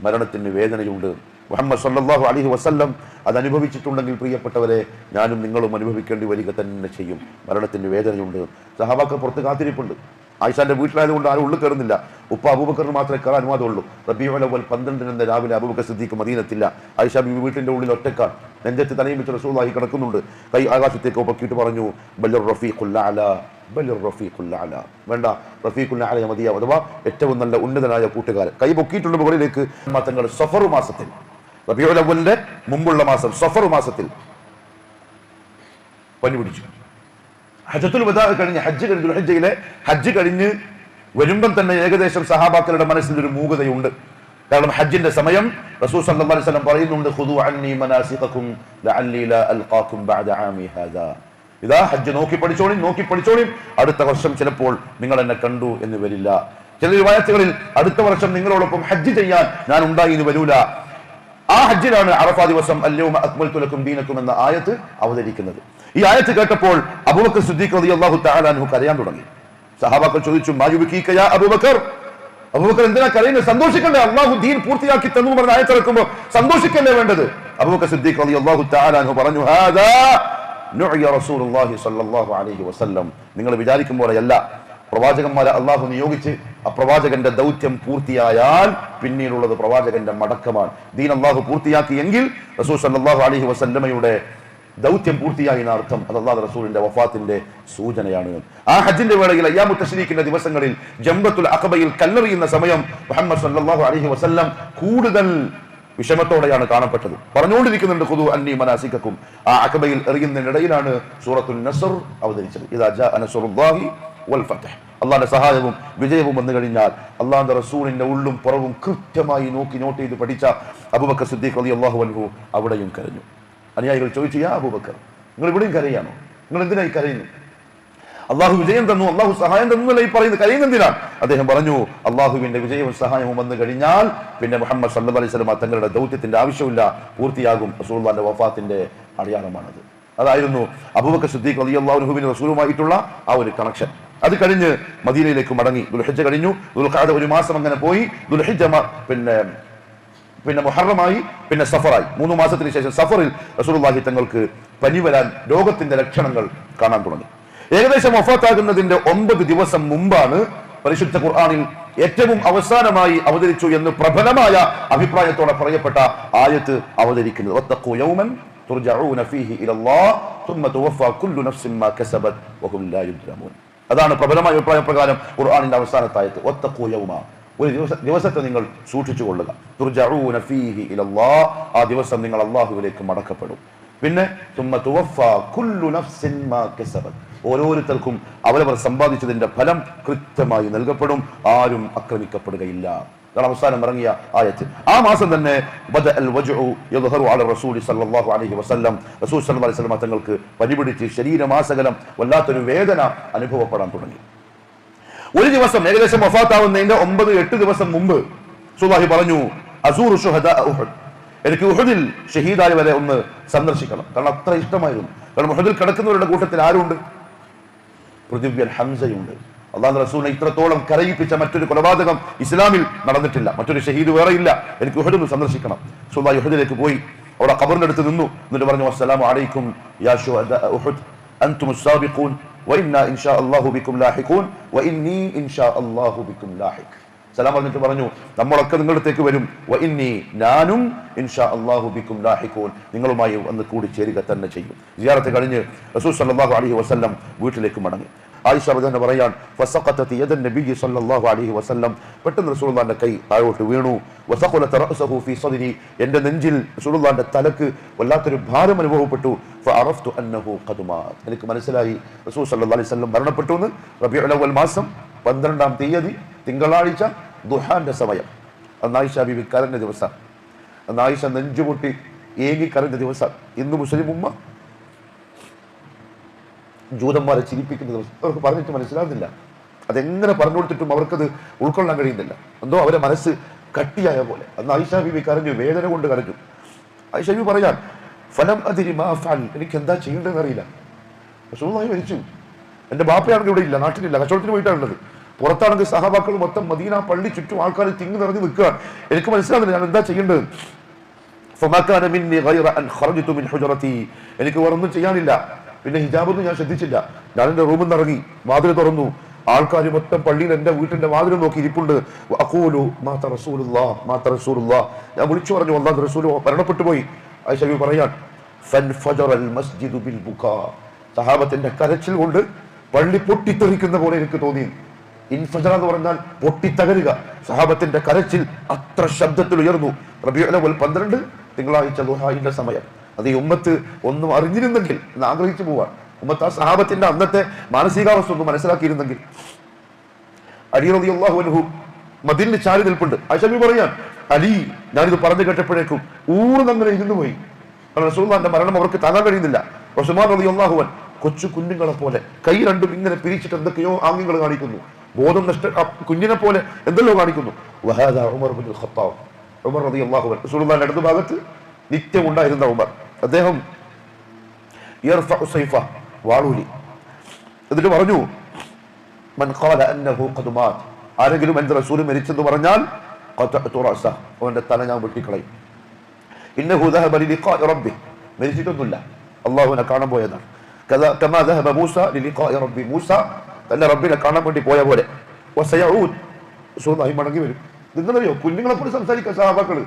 മരണത്തിന് വേദനയുണ്ട്. മുഹമ്മദ് സല്ലാഹു അലൈഹി വസ്ല്ലം അത് അനുഭവിച്ചിട്ടുണ്ടെങ്കിൽ പ്രിയപ്പെട്ടവരെ ഞാനും നിങ്ങളും അനുഭവിക്കേണ്ടി വരിക തന്നെ ചെയ്യും. മരണത്തിന് വേദനയുണ്ട്. സഹാബാക്കൾ പുറത്ത് കാത്തിരിപ്പുണ്ട്. ആയിഷാന്റെ വീട്ടിലായതുകൊണ്ട് ആരും ഉള്ളിൽ കയറുന്നില്ല. ഉപ്പ അബൂബക്കറിന് മാത്രമേ കയറാൻ അനുവാദമുള്ളൂ. റബിയുൽ അവൽ എന്ന രാവിലെ അബൂബക്കർ സിദ്ദീഖ് മദീനത്തില്ല. ആയിഷ ബിബി വീട്ടിന്റെ ഉള്ളിൽ ഒറ്റക്കാണ്. നെഞ്ചത്ത് തലയും വെച്ച് റസൂദായി കിടക്കുന്നുണ്ട്. കൈ ആകാശത്തേക്ക് പൊക്കിയിട്ട് പറഞ്ഞു ബല്ലർ റഫീഖുൽ അല ബല്ലർ വേണ്ട റഫീഖുൽ അല മതിയാവും. അഥവാ ഏറ്റവും നല്ല ഉന്നതനായ കൂട്ടുകാരൻ. കൈ പൊക്കിയിട്ടുണ്ട് മുകളിലേക്ക്. തങ്ങൾ സഫർ മാസത്തിൽ. റബിയുൽ മുമ്പുള്ള മാസം സഫർ മാസത്തിൽ പനി പിടിച്ചു. ഹജ്ജത്തുൽ വദാ കഴിഞ്ഞ് ഹജ്ജ് കഴിഞ്ഞു ഹജ്ജയിലെ ഹജ്ജ് കഴിഞ്ഞ് വരുമ്പം തന്നെ ഏകദേശം സഹാബാക്കളുടെ മനസ്സിൽ ഒരു മൂകതയുണ്ട്. കാരണം ഹജ്ജിന്റെ സമയം റസൂൽ സല്ലല്ലാഹു അലൈഹി വസല്ലം പറയുന്നുണ്ട് ഖുദു അന്നി മനാസിഖക്കും ലഅല്ലി ലാ അൽഖാകും ബഅദ ആമി ഹാദാ. ഇതാ ഹജ്ജ് നോക്കി പഠിച്ചോളി നോക്കി പഠിച്ചോളി അടുത്ത വർഷം ചിലപ്പോൾ നിങ്ങൾ എന്നെ കണ്ടു എന്ന് വരില്ല. ചില റിവായത്തുകളിൽ അടുത്ത വർഷം നിങ്ങളോടൊപ്പം ഹജ്ജ് ചെയ്യാൻ ഞാൻ ഉണ്ടായി എന്ന് വരൂല. ആ ഹജ്ജിലാണ് അറഫാ ദിവസം അല്ലവും അക്മൽ തുലക്കും ദീനക്കും എന്ന ആയത്ത് അവതരിക്കുന്നത്. ഈ ആയത്ത് കേട്ടപ്പോൾ അബുബക്കർ സിദ്ദീഖ് റളിയല്ലാഹു തആല അൻഹു കരയാൻ തുടങ്ങി. സഹാബാക്കൾ ചോദിച്ചു അബുബക്കർ? അബുബക്കർ എന്തിനാ കരയുന്നത് സന്തോഷിക്കണ്ടേ? അള്ളാഹു ദീൻ പൂർത്തിയാക്കി തന്നു പറഞ്ഞ ആയത്തിറക്കുമ്പോൾ സന്തോഷിക്കല്ലേ വേണ്ടത്? അബുബക്കർ സിദ്ദീഖ് റളിയല്ലാഹു തആല അൻഹു പറഞ്ഞു റസൂലുള്ളാഹി സ്വല്ലല്ലാഹു അലൈഹി വസല്ലം. നിങ്ങൾ വിചാരിക്കും പോലെയല്ല. പ്രവാചകന്മാരെ അള്ളാഹു നിയോഗിച്ച് ആ പ്രവാചകന്റെ ദൗത്യം പൂർത്തിയായാൽ പിന്നീടുള്ളത് പ്രവാചകന്റെ മടക്കമാണ്. ദീൻ അള്ളാഹു പൂർത്തിയാക്കിയെങ്കിൽ റസൂൽ സല്ലാഹു അലഹി വസല്ലമയുടെ ദൗത്യം പൂർത്തിയായി എന്ന അർത്ഥം. അത് അള്ളാഹ് റസൂലിന്റെ വഫാത്തിന്റെ സൂചനയാണ്. ആ ഹജ്ജിന്റെ വേളയിൽ അയ്യാമു തശ്രീഖിന്റെ ദിവസങ്ങളിൽ ജംബത്തുൽ അഖബയിൽ കല്ലെറിയുന്ന സമയം മുഹമ്മദ് സല്ലാഹു അലഹി വസല്ലം കൂടുതൽ വിഷമത്തോടെയാണ് കാണപ്പെട്ടത്. പറഞ്ഞുകൊണ്ടിരിക്കുന്നുണ്ട് കുതു അന്നി മനാസിക്കും ആ അക്കബയിൽ എറിയുന്നതിനിടയിലാണ് സൂറത്തുൽ നസർ അവതരിച്ചത്. ഇതാ വൽ അള്ളാന്റെ സഹായവും വിജയവും വന്നു കഴിഞ്ഞാൽ അള്ളാന്റെ റസൂലിന്റെ ഉള്ളും പുറവും കൃത്യമായി നോക്കി നോട്ട് ചെയ്ത് പഠിച്ച അബുബക്കർ സിദ്ദീഖ് അലി അള്ളാഹു അൻഹു അവിടെയും കരഞ്ഞു. അനുയായികൾ ചോദിച്ചു യാ അബുബക്കർ നിങ്ങൾ ഇവിടെയും കരയാണോ? നിങ്ങൾ എന്തിനായി കരയുന്നു? അള്ളാഹു വിജയം തന്നു അള്ളാഹു സഹായം തന്നു എന്നല്ല ഈ പറയുന്നത് കരയുന്നെന്തിനാണ് അദ്ദേഹം പറഞ്ഞു അള്ളാഹുവിന്റെ വിജയവും സഹായവും വന്നു കഴിഞ്ഞാൽ പിന്നെ മുഹമ്മദ് സല്ലു അലൈഹി സ്വലമ തങ്ങളുടെ ദൗത്യത്തിന്റെ ആവശ്യമില്ല പൂർത്തിയാകും റസൂള്ളാന്റെ വഫാത്തിന്റെ അടയാളമാണത്. അതായിരുന്നു അബൂബക്കർ സിദ്ദീഖ് അലി അള്ളാഹുവിന് റസൂലുമായിട്ടുള്ള ആ ഒരു കണക്ഷൻ അത് കഴിഞ്ഞ് മദീനയിലേക്ക് മടങ്ങി. ദുൽഹിജ കഴിഞ്ഞു. ദുൽഖാദ ഒരു മാസം അങ്ങനെ പോയി. ദുൽഹിജ പിന്നെ പിന്നെ മുഹറമായി പിന്നെ സഫറായി. മൂന്ന് മാസത്തിന് ശേഷം സഫറിൽ റസൂലുള്ളാഹി തങ്ങൾക്ക് പനി വരാൻ രോഗത്തിന്റെ ലക്ഷണങ്ങൾ കാണാൻ തുടങ്ങി. ഏകദേശം ഒഫാത്താകുന്നതിന്റെ ഒമ്പത് ദിവസം മുമ്പാണ് പരിശുദ്ധ ഖുർആാനിൽ ഏറ്റവും അവസാനമായി അവതരിച്ചു എന്ന് പ്രബലമായ അഭിപ്രായത്തോടെ പറയപ്പെട്ട ആയത്ത് അവതരിക്കുന്നത്. അതാണ് പ്രബലമായ അഭിപ്രായ പ്രകാരം ഖുർആാനിന്റെ അവസാനത്തായത്ത് യൗമ. ഒരു ദിവസ ദിവസത്തെ നിങ്ങൾ സൂക്ഷിച്ചു കൊള്ളുക. തുർജഊന ഫീഹി ആ ദിവസം നിങ്ങൾ അള്ളാഹുവിലേക്ക് മടക്കപ്പെടും. പിന്നെ തുമ്മ തുവഫ കുല്ലു നഫ്സിൻ മാ കസബത് ഓരോരുത്തർക്കും അവരവർ സമ്പാദിച്ചതിന്റെ ഫലം കൃത്യമായി നൽകപ്പെടും. ആരും ആക്രമിക്കപ്പെടുകയില്ല. ഇതാണ് അവസാനം ഇറങ്ങിയ ആയത്ത്. ആ മാസം തന്നെ തങ്ങൾക്ക് പരിപിടിച്ച് ശരീരമാസകലം വല്ലാത്തൊരു വേദന അനുഭവപ്പെടാൻ തുടങ്ങി. ഒരു ദിവസം ഏകദേശം വഫാത്താവുന്നതിന്റെ ഒമ്പത് എട്ട് ദിവസം മുമ്പ് സുബാഹി പറഞ്ഞു അസൂർ എനിക്ക് ഉഹദിൽ ഷഹീദായി വരെ ഒന്ന് സന്ദർശിക്കണം. കാരണം അത്ര ഇഷ്ടമായിരുന്നു. കാരണം ഉഹദിൽ കിടക്കുന്നവരുടെ കൂട്ടത്തിൽ ആരുണ്ട്? പൃഥിവ്യൻ ഹംസയുണ്ട് അള്ളാഹു റസൂലിനെ ഇത്രത്തോളം കരയിപ്പിച്ച മറ്റൊരു കൊലപാതകം ഇസ്ലാമിൽ നടന്നിട്ടില്ല മറ്റൊരു ഷഹീദ് വേറെ ഇല്ല എനിക്ക് ഉഹദ് ഒന്ന് സന്ദർശിക്കണം സുല്ലാ ഉഹദിലേക്ക് പോയി അവിടെ ഖബറിന്റെ അടുത്ത് നിന്നു എന്നിട്ട് പറഞ്ഞു അസ്സലാമു അലൈക്കും യാ ശുഹദാ ഉഹദ് അൻതും السابقون وإنا إن شاء الله بكم لاحقون وإني إن شاء الله بكم لاحق സലാം പറഞ്ഞിട്ട് പറഞ്ഞു നമ്മളൊക്കെ നിങ്ങളടുത്തേക്ക് വരും. വ ഇന്നി ഞാനും ഇൻഷാ അള്ളാഹു ബിക്കും ലാഹിഖൂൻ. നിങ്ങളുമായി വന്ന് കൂടി ചേരുക തന്നെ ചെയ്യും. സിയാറത്ത് കഴിഞ്ഞ് റസൂൽ സല്ലാഹു അലഹി വസല്ലം വീട്ടിലേക്ക് മടങ്ങി. ആയിഷ റളിയല്ലാഹു പറയാൻ നബി സല്ലല്ലാഹു അലൈഹി വസല്ലം. പെട്ടെന്ന് റസൂലുള്ളാഹിന്റെ കൈ താഴോട്ട് വീണു. വസഖലത റഅസഹു ഫീ സദ്രി. എന്റെ നെഞ്ചിൽ റസൂലുള്ളാഹിന്റെ തലക്ക് വല്ലാത്തൊരു ഭാരം അനുഭവപ്പെട്ടു. ഫഅറഫ്തു അന്നഹു ഖദ് എനിക്ക് മനസ്സിലായി. റസൂൽ സല്ലല്ലാഹു അലൈഹി വസല്ലം മരണപ്പെട്ടു എന്ന്. റബീഉൽ അവൽ മാസം പന്ത്രണ്ടാം തീയതി തിങ്കളാഴ്ച ദുഹാന്റെ സമയം. അന്ന് ആയിഷ ബിബി കരഞ്ഞ ദിവസം. അന്ന് ആയിഷ നെഞ്ചുപൊട്ടി ഏങ്ങി കരഞ്ഞ ദിവസം. ഇന്ന് മുസ്ലിം ഉമ്മ ജൂതന്മാരെ ചിരിപ്പിക്കുന്ന ദിവസം. അവർക്ക് പറഞ്ഞിട്ട് മനസ്സിലാകുന്നില്ല അതെങ്ങനെ പറഞ്ഞു കൊടുത്തിട്ടും അവർക്കത് ഉൾക്കൊള്ളാൻ കഴിയുന്നില്ല. എന്തോ അവരെ മനസ്സ് കട്ടിയായ പോലെ. അന്ന് ആയിഷ ബിബി കരഞ്ഞു വേദന കൊണ്ട് കരഞ്ഞു. ആയിഷ ബിബി പറയാൻ ഫലം അതിരി എനിക്ക് എന്താ ചെയ്യേണ്ടതെന്ന് അറിയില്ല. റസൂലുള്ളാഹി മരിച്ചു. എന്റെ ബാപ്പയാണെങ്കിൽ ഇവിടെ ഇല്ല നാട്ടിലില്ല കച്ചവടത്തിന് പോയിട്ടാണുള്ളത്. പുറത്താണെങ്കിൽ സഹബാക്കൾ മൊത്തം മദീന പള്ളി ചുറ്റും ആൾക്കാർ തിങ്ങി നിറഞ്ഞു നിൽക്കുക എനിക്ക് മനസ്സിലാകുന്നില്ല ഞാൻ എന്താ ചെയ്യേണ്ടത്? എനിക്ക് വേറൊന്നും ചെയ്യാനില്ല. പിന്നെ ഹിജാബൊന്നും ഞാൻ ശ്രദ്ധിച്ചില്ല. ഞാൻ എന്റെ റൂമിൽ നിന്ന് ഇറങ്ങി വാതിൽ തുറന്നു. ആൾക്കാർ മൊത്തം പള്ളിയിൽ എന്റെ വീട്ടിന്റെ വാതിൽ നോക്കി ഇരിപ്പുണ്ട്. ഞാൻ വിളിച്ചു പറഞ്ഞു അള്ളാഹ് റസൂൽ മരണപ്പെട്ടു പോയി. ഐഷബി പറയാൻ സഹാബത്തിന്റെ കരച്ചിൽ കൊണ്ട് പള്ളി പൊട്ടിത്തെറിക്കുന്ന പോലെ എനിക്ക് തോന്നി. ഇൻഫജറ എന്ന് പറഞ്ഞാൽ പൊട്ടിത്തകരുക. സഹാബത്തിന്റെ കരച്ചിൽ അത്ര ശബ്ദത്തിൽ ഉയർന്നു. റബിയുലവൽ പന്ത്രണ്ട് തിങ്കളാഴ്ച ദുഹായിന്റെ സമയം. അത് ഈ ഉമ്മത്ത് ഒന്നും അറിഞ്ഞിരുന്നെങ്കിൽ എന്ന് ആഗ്രഹിച്ചു പോവാൻ. ഉമ്മത്ത് ആ സഹാബത്തിന്റെ അന്നത്തെ മാനസികാവസ്ഥ ഒന്ന് മനസ്സിലാക്കിയിരുന്നെങ്കിൽ. അലി മദീനിൽ ചാരി നിൽപ്പുണ്ട്. അഷബി പറയാൻ അലി ഞാനിത് പറഞ്ഞു കേട്ടപ്പോഴേക്കും ഊർന്നങ്ങനെ ഇരുന്നു പോയി റസൂൽ മരണം അവർക്ക് താങ്ങാൻ കഴിയുന്നില്ല. ഉസ്മാൻ റളിയല്ലാഹു അൻ കൊച്ചു കുഞ്ഞുങ്ങളെ പോലെ. കൈ രണ്ടും ഇങ്ങനെ പിരിച്ചിട്ട് എന്തൊക്കെയോ ആംഗ്യങ്ങൾ കാണിക്കുന്നു. ബോധം നഷ്ട കുഞ്ഞിനെ പോലെ എന്തെല്ലോ കാണിക്കുന്നു. വഹാദ ഉമർ ഖത്താബ്. ഉമർ ഭാഗത്ത് നിത്യം ഉണ്ടായിരുന്ന ഉമർ. അദ്ദേഹം എന്നിട്ട് പറഞ്ഞു ആരെങ്കിലും എന്റെ റസൂൽ മരിച്ചെന്ന് പറഞ്ഞാൽ അവന്റെ തല ഞാൻ വെട്ടിക്കളയും. ഇന്നഹു ദഹബ ലിലിഖാഇ റബ്ബി. മരിച്ചിട്ടൊന്നുമില്ല. അള്ളാഹുവിനെ കാണാൻ പോയതാണ്. കമാ ദഹബ മൂസ ലിലിഖാഇ റബ്ബി മൂസ തന്റെ റബ്ബിനെ കാണാൻ വേണ്ടി പോയ പോലെ വസയഊദ് റസൂലുള്ളാഹി മടങ്ങി വരും നിങ്ങളറിയോ കുഞ്ഞുങ്ങളെ പോലെ സംസാരിക്കുക സഹാബാക്കൾ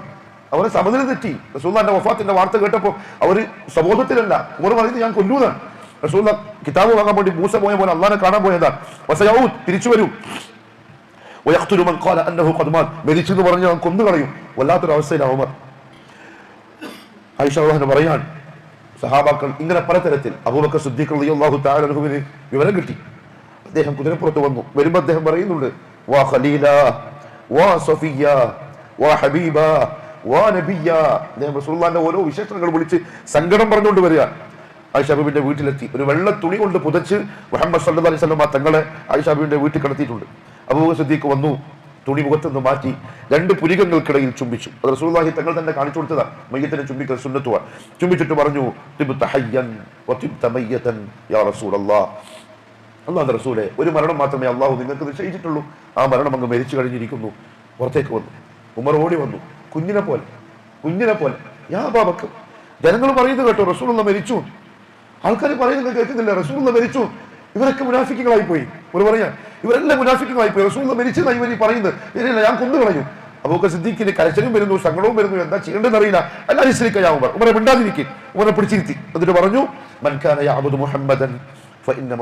അവരെ സമനില തെറ്റി റസൂല്ലാന്റെ വഫാത്തിന്റെ വാർത്ത കേട്ടപ്പോൾ അവർ സബോധത്തിലല്ല ഉമർ പറയുന്നത് ഞാൻ കൊല്ലൂന്നാണ് റസൂല്ല കിതാബ് വാങ്ങാൻ വേണ്ടി മൂസ പോയ പോലെ അള്ളാനെ കാണാൻ പോയതാണ് വസയഊദ് തിരിച്ചു വരും വയഖ്തുലു മൻ ഖാല അന്നഹു ഖദ് മാത് മരിച്ചു എന്ന് പറഞ്ഞ് ഞാൻ കൊന്നു കളയും വല്ലാത്തൊരു അവസ്ഥയിലാണ് ഉമർ ഐഷാഹുന് പറയാൻ സഹാബാക്കൾ ഇങ്ങനെ പലതരത്തിൽ അബൂബക്കർ സിദ്ദീഖ് വിവരം കിട്ടി. അദ്ദേഹം കുതിരപ്പുറത്ത് വന്നു. വരുമ്പോൾ അദ്ദേഹം പറയുന്നുണ്ട് വാ ഖലീല വാ സഫിയ വാ ഹബീബ വാ നബിയ. അദ്ദേഹം റസൂലുള്ളാഹിന്റെ ഓരോ വിശേഷണങ്ങൾ വിളിച്ച് സങ്കടം പറഞ്ഞുകൊണ്ട് വരിക. ആയിഷാബിന്റെ വീട്ടിലെത്തി. ഒരു വെള്ള തുണി കൊണ്ട് പുതച്ച് മുഹമ്മദ് സല്ലല്ലാഹു അലൈഹി വസല്ലം തങ്ങളെ ആയിഷാബിന്റെ വീട്ടിൽ കിടത്തിയിട്ടുണ്ട്. അബൂബക്കർ സുദ്ദീഖ് വന്നു. തുണി മുഖത്തുനിന്ന് മാറ്റി രണ്ട് പുരികങ്ങൾക്കിടയിൽ ചുംബിച്ചു. അത് റസൂലുള്ളാഹി തങ്ങൾ തന്നെ കാണിച്ചു കൊടുത്തതാ. മയ്യത്തിനെ ചുംബിക്കൽ സുന്നത്തുവ ചുംബിച്ചിട്ട് പറഞ്ഞു അള്ളാഹ് റസൂലെ ഒരു മരണം മാത്രമേ അള്ളാഹു നിങ്ങൾക്ക് നിശ്ചയിച്ചിട്ടുള്ളൂ. ആ മരണം അങ്ങ് മരിച്ചു കഴിഞ്ഞിരിക്കുന്നു. പുറത്തേക്ക് വന്നു. ഉമർ ഓടി വന്നു. കുഞ്ഞിനെ പോലെ കുഞ്ഞിനെ പോലെ. യാ ബാബക്ക് ജനങ്ങൾ പറയുന്നത് കേട്ടോ റസൂലുള്ള മരിച്ചു. ആൾക്കാർ പറയുന്നത് കേൾക്കുന്നില്ല റസൂലുള്ള മരിച്ചു. ഇവരൊക്കെ മുനാഫിക്കുകളായി പോയി. ഒരു പറയാ ഇവരെല്ലാം മുനാഫിക്കുകളായി പോയി. റസൂൽ മരിച്ചെന്നായി ഇവർ പറയുന്നത്. ഇല്ല ഞാൻ കൊന്നു കളഞ്ഞു അബൂക്ക് സിദ്ദീഖിന് കരച്ചിലും വരുന്നു സങ്കടവും വരുന്നു. എന്താ ചെയ്യേണ്ടതെന്ന് അറിയില്ല. എല്ലാം ഞാൻ ഉമർ ഉമറെ മിണ്ടാതിരിക്കും. ഉമറെ പിടിച്ചിരുത്തി. എന്നിട്ട് പറഞ്ഞു മുഹമ്മദൻ ഫഇന്ന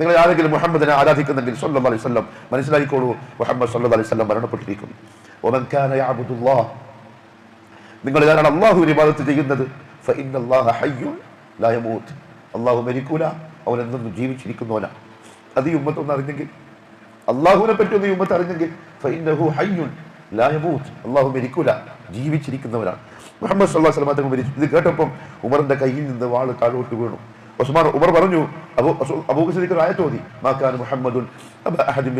നിങ്ങൾ ആരെങ്കിലും മുഹമ്മദിനെ ആരാധിക്കുന്നെങ്കിൽ സല്ലല്ലാഹു അലൈഹി വസല്ലം മനസ്സിലാക്കിക്കോളൂ. മുഹമ്മദ് സല്ലല്ലാഹു അലൈഹി വസല്ലം മരണപ്പെട്ടിരിക്കുന്നു. വമൻ കാന നിങ്ങൾ ആരാണ് അള്ളാഹു ഇബാദത്ത് ചെയ്യുന്നത്. ഫഇന്ന ഹയ്യുൻ ലാ അള്ളാഹു മരിക്കൂല അവൻ എന്നും ജീവിച്ചിരിക്കുന്നവനാ. അത് ഈ ഉമ്മത്ത് ഒന്ന് അറിഞ്ഞെങ്കിൽ. അള്ളാഹുവിനെ പറ്റി ഒന്ന് ഈ ഉമ്മത്ത് അറിഞ്ഞെങ്കിൽ. അള്ളാഹു മരിക്കൂല. ജീവിച്ചിരിക്കുന്നവരാണ്. മുഹമ്മദ് സല്ലാ തങ്ങൾ മരിച്ചു. ഇത് കേട്ടപ്പം ഉമറിന്റെ കയ്യിൽ നിന്ന് വാൾ താഴോട്ട് വീണു. ഉസ്മാൻ ഉമർ പറഞ്ഞു അബൂ മാക്കാൻ മുഹമ്മദുൻ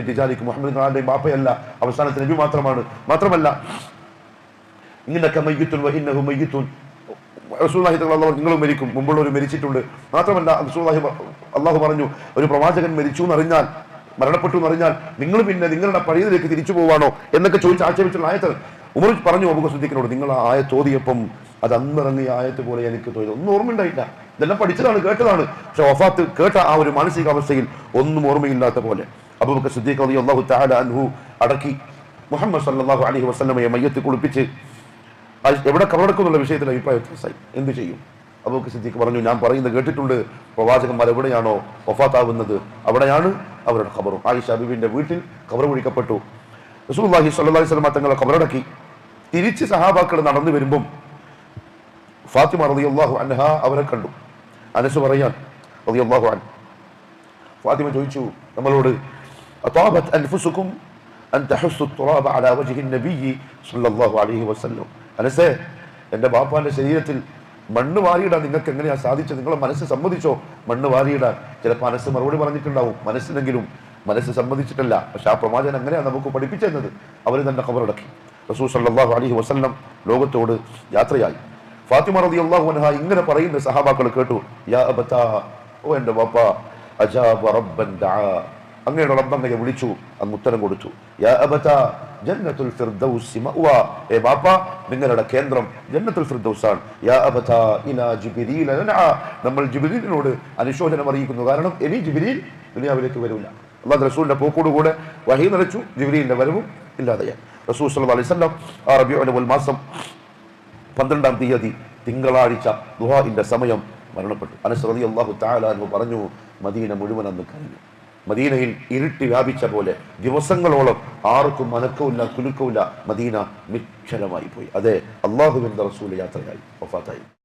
റിജാലിക്കും. മുഹമ്മദ് ആരുടെയും ബാപ്പയല്ല അവസാനത്തെ നബി മാത്രമാണ്. മാത്രമല്ല ഇങ്ങനെയൊക്കെ മയ്യത്തുൻ വഹിന്നഹു മയ്യത്തുൻ. തആല അല്ലാഹു നിങ്ങളും മരിക്കും. മുമ്പുള്ളവർ മരിച്ചിട്ടുണ്ട്. മാത്രമല്ല റസൂള്ളാഹി അള്ളാഹു പറഞ്ഞു ഒരു പ്രവാചകൻ മരിച്ചു എന്നറിഞ്ഞാൽ മരണപ്പെട്ടു എന്നറിഞ്ഞാൽ നിങ്ങൾ പിന്നെ നിങ്ങളുടെ പഴയതിലേക്ക് തിരിച്ചു പോവാണോ എന്നൊക്കെ ചോദിച്ച് ആക്ഷേപിച്ചുള്ള ആയത്ത് ഉമർ പറഞ്ഞു അബൂബക്കർ സിദ്ദീഖിനോട് നിങ്ങൾ ആ ആയത്ത് ഓതിയപ്പം അത് അന്നിറങ്ങിയ ആയത്ത് പോലെ എനിക്ക് തോന്നി ഒന്നും ഓർമ്മയുണ്ടായില്ല. ഇതെല്ലാം പഠിച്ചതാണ് കേട്ടതാണ്. പക്ഷെ വഫാത്ത് കേട്ട ആ ഒരു മാനസികാവസ്ഥയിൽ ഒന്നും ഓർമ്മയില്ലാത്ത പോലെ അബുബക്കർ സിദ്ദീഖ് അള്ളാഹു അൻഹു അടക്കി മുഹമ്മദ് സല്ലാഹു അലഹി വസ്ലമയെ മയ്യത്ത് കുളിപ്പിച്ച് എവിടെ കവറടക്കുന്നുള്ള വിഷയത്തിൽ അഭിപ്രായ വ്യത്യാസമായി എന്ത് ചെയ്യും? അബൂക്ക് സിദ്ദീഖ് പറഞ്ഞു ഞാൻ പറയുന്നത് കേട്ടിട്ടുണ്ട്. പ്രവാചകന്മാർ എവിടെയാണോ ഒഫാത്താവുന്നത് അവിടെയാണ് അവരുടെ ഖബറും ആയിഷ അബീബിന്റെ വീട്ടിൽ ഖബർ ഒഴിക്കപ്പെട്ടു സ്വല്ലല്ലാഹി അലൈഹി വസല്ലം തങ്ങളെ ഖബറടക്കി. തിരിച്ച് സഹാബാക്കൾ നടന്നു വരുമ്പം ഫാത്തിമ റളിയല്ലാഹു അൻഹ അവരെ കണ്ടു. അനസ് പറയാൻ റളിയല്ലാഹു അൻ ഫാത്തിമ ചോദിച്ചു നമ്മളോട് അതാബത്ത് അൻഫുസുക്കും അൻ തഹസ്സു തുറാബ അലാ വജ്ഹി നബിയ്യി സല്ലല്ലാഹു അലൈഹി വസല്ലം. അനസേ എന്റെ ബാപ്പാന്റെ ശരീരത്തിൽ മണ്ണ് വാരിയിടാൻ നിങ്ങൾക്ക് എങ്ങനെയാ സാധിച്ചത്? നിങ്ങളെ മനസ്സ് സമ്മതിച്ചോ? മണ്ണ് വാരിയിടാൻ. ചിലപ്പോൾ മനസ്സ് മറുപടി പറഞ്ഞിട്ടുണ്ടാവും. മനസ്സിനെങ്കിലും മനസ്സ് സമ്മതിച്ചിട്ടില്ല. പക്ഷെ ആ പ്രവാചകൻ അങ്ങനെയാണ് നമുക്ക് പഠിപ്പിച്ചെന്നത്? അവർ തന്നെ ഖബറടക്കി. റസൂ സല്ലാഹു അലഹി വസല്ലം ലോകത്തോട് യാത്രയായി. ഫാത്തിമ റളിയല്ലാഹു അൻഹ ഇങ്ങനെ പറയുന്ന സഹാബാക്കൾ കേട്ടു. യാ ഓ എന്റെ ബാപ്പ അജാബ റബ്ബൻ അങ്ങയുടെ റബ്ബങ്ങയെ വിളിച്ചു അങ്ങ് ഉത്തരം കൊടുത്തു. യാ അബതാ ജന്നത്തുൽ ഫിർദൗസി ഏ ബാപ്പ നിങ്ങളുടെ കേന്ദ്രം ജന്നത്തുൽ ഫിർദൗസാണ്. യാ അബതാ നമ്മൾ ജിബ്രീലിനോട് അനുശോചനം അറിയിക്കുന്നു. കാരണം ഇനി ജിബ്രീൽ ദുനിയാവിലേക്ക് വരില്ല അള്ളാഹ് റസൂലിന്റെ പോക്കോടുകൂടെ വഹി നിറച്ചു ജിബ്രീലിന്റെ വരവും ഇല്ലാതെയായി. റസൂൽ സല്ലല്ലാഹു അലൈഹി വസല്ലം ആ മാസം പന്ത്രണ്ടാം തീയതി തിങ്കളാഴ്ച ദുഹാഇന്റെ സമയം മരണപ്പെട്ടു. അനസ് റളിയല്ലാഹു തആല പറഞ്ഞു മദീന മുഴുവൻ അന്ന് കഴിഞ്ഞു മദീനയിൽ ഇരുട്ടി വ്യാപിച്ച പോലെ ദിവസങ്ങളോളം ആർക്കും മനക്കവുമില്ല കുലുക്കവുമില്ല. മദീന നിശ്ചലമായി പോയി. അതെ അള്ളാഹുവിന്റെ റസൂൽ യാത്രയായി വഫാത്തായി.